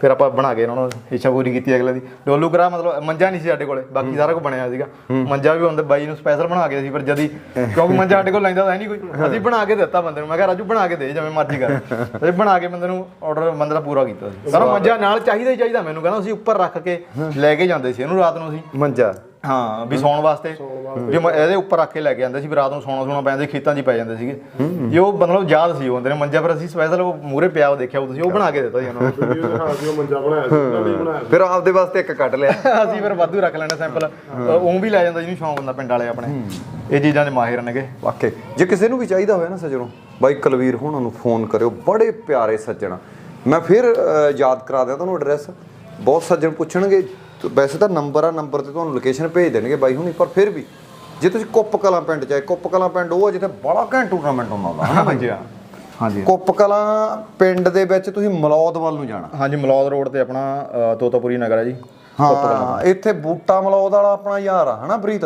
ਫਿਰ ਆਪਾਂ ਬਣਾ ਕੇ ਉਹਨਾਂ ਨੂੰ ਇੱਛਾ ਪੂਰੀ ਕੀਤੀ ਅਗਲੇ ਦੀ। ਡੋਲੂ ਕਰਾ ਮਤਲਬ ਮੰਜਾ ਨਹੀਂ ਸੀ ਸਾਡੇ ਕੋਲੇ ਬਾਕੀ ਸਾਰਾ ਕੁਝ ਬਣਿਆ ਸੀਗਾ। ਮੰਜਾ ਵੀ ਹੁੰਦੇ ਬਾਈ ਨੂੰ ਸਪੈਸ਼ਲ ਬਣਾ ਕੇ ਸੀ ਫਿਰ ਜਦੀ ਕਿਉਂਕਿ ਮੰਜਾ ਸਾਡੇ ਕੋਲ ਲੈਂਦਾ ਤਾਂ ਹੈ ਨਹੀਂ ਕੋਈ। ਅਸੀਂ ਬਣਾ ਕੇ ਦਿੱਤਾ ਬੰਦੇ ਨੂੰ ਮੈਂ ਕਿਹਾ ਰਾਜੂ ਬਣਾ ਕੇ ਦੇ ਜਿਵੇਂ ਮਰਜ਼ੀ ਕਰ। *laughs* ਅਸੀਂ ਬਣਾ ਕੇ ਬੰਦੇ ਨੂੰ ਆਰਡਰ ਬੰਦੇ ਦਾ ਪੂਰਾ ਕੀਤਾ ਸੀ। ਸਾਰਾ ਮੰਜਾ ਨਾਲ ਚਾਹੀਦਾ ਹੀ ਚਾਹੀਦਾ ਮੈਨੂੰ ਕਹਿੰਦਾ ਅਸੀਂ ਉੱਪਰ ਰੱਖ ਕੇ ਲੈ ਕੇ ਜਾਂਦੇ ਸੀ ਇਹਨੂੰ ਰਾਤ ਨੂੰ ਅਸੀਂ। ਮੰਜਾ। ਹਾਂ ਵੀ ਸੌਣ ਵਾਸਤੇ। ਵੀ ਮੈਂ ਇਹਦੇ ਉੱਪਰ ਰੱਖ ਕੇ ਲੈ ਕੇ ਜਾਂਦੇ ਸੀ ਵੀ ਰਾਤ ਨੂੰ ਸੌਣਾ ਸੌਣਾ ਪੈ ਜਾਂਦੇ ਖੇਤਾਂ 'ਚ ਹੀ ਪੈ ਜਾਂਦੇ ਸੀਗੇ। ਜੇ ਉਹ ਮਤਲਬ ਯਾਦ ਸੀ ਉਹ ਬੰਦੇ ਨੇ ਮੰਜਾ ਪਰ ਅਸੀਂ ਸਪੈਸ਼ਲ ਉਹ ਮੂਰੇ ਪਿਆ ਉਹ ਦੇਖਿਆ ਉਹ ਤੁਸੀਂ ਉਹ ਬਣਾ ਕੇ ਦਿੱਤਾ ਸੀ ਉਹਨਾਂ ਨੂੰ। ਵੀਡੀਓ ਦਿਖਾ ਸੀ ਉਹ ਮੰਜਾ ਬਣਾਇਆ ਸੀ ਉਹਨਾਂ ਨੇ ਬਣਾਇਆ ਫਿਰ ਆਪਦੇ ਵਾਸਤੇ ਇੱਕ ਕੱਢ ਲਿਆ। *laughs* ਅਸੀਂ ਫਿਰ ਵਾਧੂ ਰੱਖ ਲੈਣੇ ਸੈਂਪਲ ਉਹ ਵੀ ਲੈ ਜਾਂਦਾ ਜਿਹਨੂੰ ਸ਼ੌਂਕ ਹੁੰਦਾ ਪਿੰਡ ਵਾਲੇ ਆਪਣੇ। ਇਹ ਚੀਜ਼ਾਂ 'ਚ ਮਾਹਿਰ ਨੇਗੇ ਵਾਕਈ। ਜੇ ਕਿਸੇ ਨੂੰ ਵੀ ਚਾਹੀਦਾ ਹੋਇਆ ਨਾ ਸੱਜਣੋ ਬਾਈ ਕੁਲਵੀਰ ਹੋਣਾ ਨੂੰ ਫੋਨ ਕਰਿਓ ਬੜੇ ਪਿਆਰੇ ਸੱਜਣ। ਮੈਂ ਫਿਰ ਯਾਦ ਕਰਾ ਦਿਆਂ ਤੁਹਾਨੂੰ ਐਡਰੈਸ ਬਹੁਤ ਸੱਜਣ ਪੁੱਛਣਗੇ ਤੇ ਵੈਸੇ ਤਾਂ ਨੰਬਰ ਆ ਨੰਬਰ ਤੇ ਤੁਹਾਨੂੰ ਲੋਕੇਸ਼ਨ ਭੇਜ ਦੇਣਗੇ ਬਾਈ ਹੁਣੀ ਪਰ ਫਿਰ ਵੀ ਜੇ ਤੁਸੀਂ ਕੁੱਪ ਕਲਾਂ ਪਿੰਡ ਚਾਹੇ ਕੁੱਪ ਕਲਾਂ ਪਿੰਡ ਉਹ ਆ ਜਿੱਥੇ ਬੜਾ ਘੈਂਟ ਟੂਰਨਾਮੈਂਟ ਹੁੰਦਾ ਹੁੰਦਾ ਹਨਾ ਬਾਈ? ਹਾਂਜੀ ਹਾਂ ਹਾਂਜੀ। ਕੁੱਪ ਕਲਾਂ ਪਿੰਡ ਦੇ ਵਿੱਚ ਤੁਸੀਂ ਮਲੌਦ ਵੱਲ ਨੂੰ ਜਾਣਾ। ਹਾਂਜੀ ਮਲੌਦ ਰੋਡ ਤੇ ਆਪਣਾ ਅ, ਤੋਤਾਪੁਰੀ ਨਗਰ ਹੈ ਜੀ। ਹਾਂ ਇੱਥੇ ਬੂਟਾ ਮਲੌਦ ਵਾਲਾ ਆਪਣਾ ਯਾਰ ਆ ਹਨਾ ਪ੍ਰੀਤ?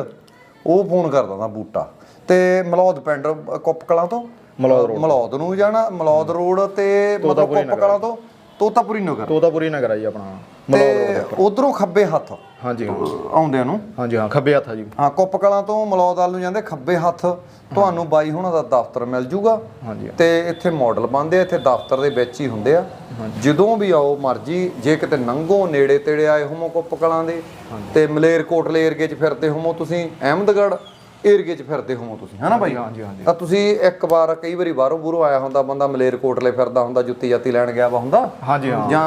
ਉਹ ਫੋਨ ਕਰਦਾ ਦਾ ਬੂਟਾ। ਤੇ ਮਲੌਦ ਪਿੰਡ ਅ, ਕੁੱਪ ਕਲਾਂ ਤੋਂ। ਮਲੌਦ ਮਲੌਦ ਨੂੰ ਜਾਣਾ ਮਲੌਦ ਰੋਡ ਤੇ ਮਤਲਬ ਕੁੱਪ ਕਲਾਂ ਤੋਂ ਤੋਤਾਪੁਰੀ ਨਗਰ। ਤੋਤਾਪੁਰੀ ਨਗਰ ਹੈ ਜੀ ਆਪਣਾ। ਰੋਡ ਤੇ ਉਧਰੋਂ ਖੱਬੇ ਹੱਥ। ਹਾਂਜੀ ਆਉਂਦਿਆਂ ਨੂੰ। ਹਾਂਜੀ ਹਾਂ ਖੱਬੇ ਹੱਥ ਆ ਜੀ। ਹਾਂ ਕੁੱਪ ਕਲਾਂ ਤੋਂ ਮਲੌਦ ਵੱਲ ਨੂੰ ਜਾਂਦੇ ਖੱਬੇ ਹੱਥ ਤੁਹਾਨੂੰ ਬਾਈ ਹੁਣਾਂ ਦਾ ਦਫ਼ਤਰ ਮਿਲ ਜੂਗਾ। ਹਾਂਜੀ ਤੇ ਇੱਥੇ ਮਾਡਲ ਬਣਦੇ ਆ ਇੱਥੇ ਦਫ਼ਤਰ ਦੇ ਵਿੱਚ ਹੀ ਹੁੰਦੇ ਆ। ਜਦੋਂ ਵੀ ਆਓ ਮਰਜ਼ੀ ਜੇ ਕਿਤੇ ਨੰਗੋ ਨੇੜੇ ਤੇੜੇ ਆਏ ਹੋਮੋ ਕੁੱਪ ਕਲਾਂ ਦੇ ਤੇ ਮਲੇਰਕੋਟਲੇ ਏਰੀਏ 'ਚ ਫਿਰਦੇ ਹੋਮੋ ਤੁਸੀਂ ਅਹਿਮਦਗੜ੍ਹ ਏਰੀਏ 'ਚ ਫਿਰਦੇ ਹੋਮੋ ਤੁਸੀਂ ਹਨਾ ਬਾਈ? ਹਾਂਜੀ ਹਾਂਜੀ ਤਾਂ ਤੁਸੀਂ ਇੱਕ ਵਾਰ ਕਈ ਵਾਰੀ ਬਾਹਰੋਂ ਬੂਰੋਂ ਆਇਆ ਹੁੰਦਾ ਬੰਦਾ ਮਲੇਰਕੋਟਲੇ ਫਿਰਦਾ ਹੁੰਦਾ ਜੁੱਤੀ ਜਾਤੀ ਲੈਣ ਗਿਆ ਵਾ ਹੁੰਦਾ। ਹਾਂਜੀ ਹਾਂ। ਜਾਂ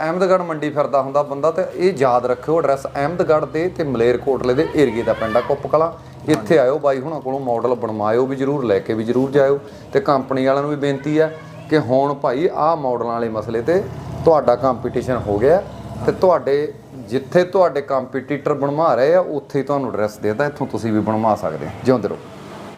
ਅਹਿਮਦਗੜ੍ਹ ਮੰਡੀ ਫਿਰਦਾ ਹੁੰਦਾ ਬੰਦਾ ਤੇ ਇਹ ਯਾਦ ਰੱਖਿਓ ਐਡਰੈਸ ਅਹਿਮਦਗੜ੍ਹ ਦੇ ਤੇ ਮਲੇਰਕੋਟਲੇ ਦੇ ਏਰੀਏ ਦਾ ਪਿੰਡ ਆ ਕੁੱਪ ਕਲਾਂ ਇੱਥੇ ਆਇਓ ਬਾਈ ਹੁਣਾਂ ਕੋਲੋਂ ਮਾਡਲ ਬਣਵਾਇਓ ਵੀ ਜਰੂਰ ਲੈ ਕੇ ਵੀ ਜਰੂਰ ਜਾਇਓ। ਤੇ ਕੰਪਨੀ ਵਾਲਿਆਂ ਨੂੰ ਵੀ ਬੇਨਤੀ ਹੈ ਕਿ ਹੁਣ ਭਾਈ ਆਹ ਮਾਡਲਾਂ ਵਾਲੇ ਮਸਲੇ ਤੇ ਤੁਹਾਡਾ ਕੰਪੀਟੀਸ਼ਨ ਹੋ ਗਿਆ। ਤੇ ਤੁਹਾਡੇ ਜਿੱਥੇ ਤੁਹਾਡੇ ਕੰਪੀਟੀਟਰ ਬਣਵਾ ਰਹੇ ਆ, ਉੱਥੇ ਹੀ ਤੁਹਾਨੂੰ ਐਡਰੈਸ ਦੇਤਾ, ਇੱਥੋਂ ਤੁਸੀਂ ਵੀ ਬਣਵਾ ਸਕਦੇ ਹੋ। ਜਿਉਂਦੇ ਰਹੋ।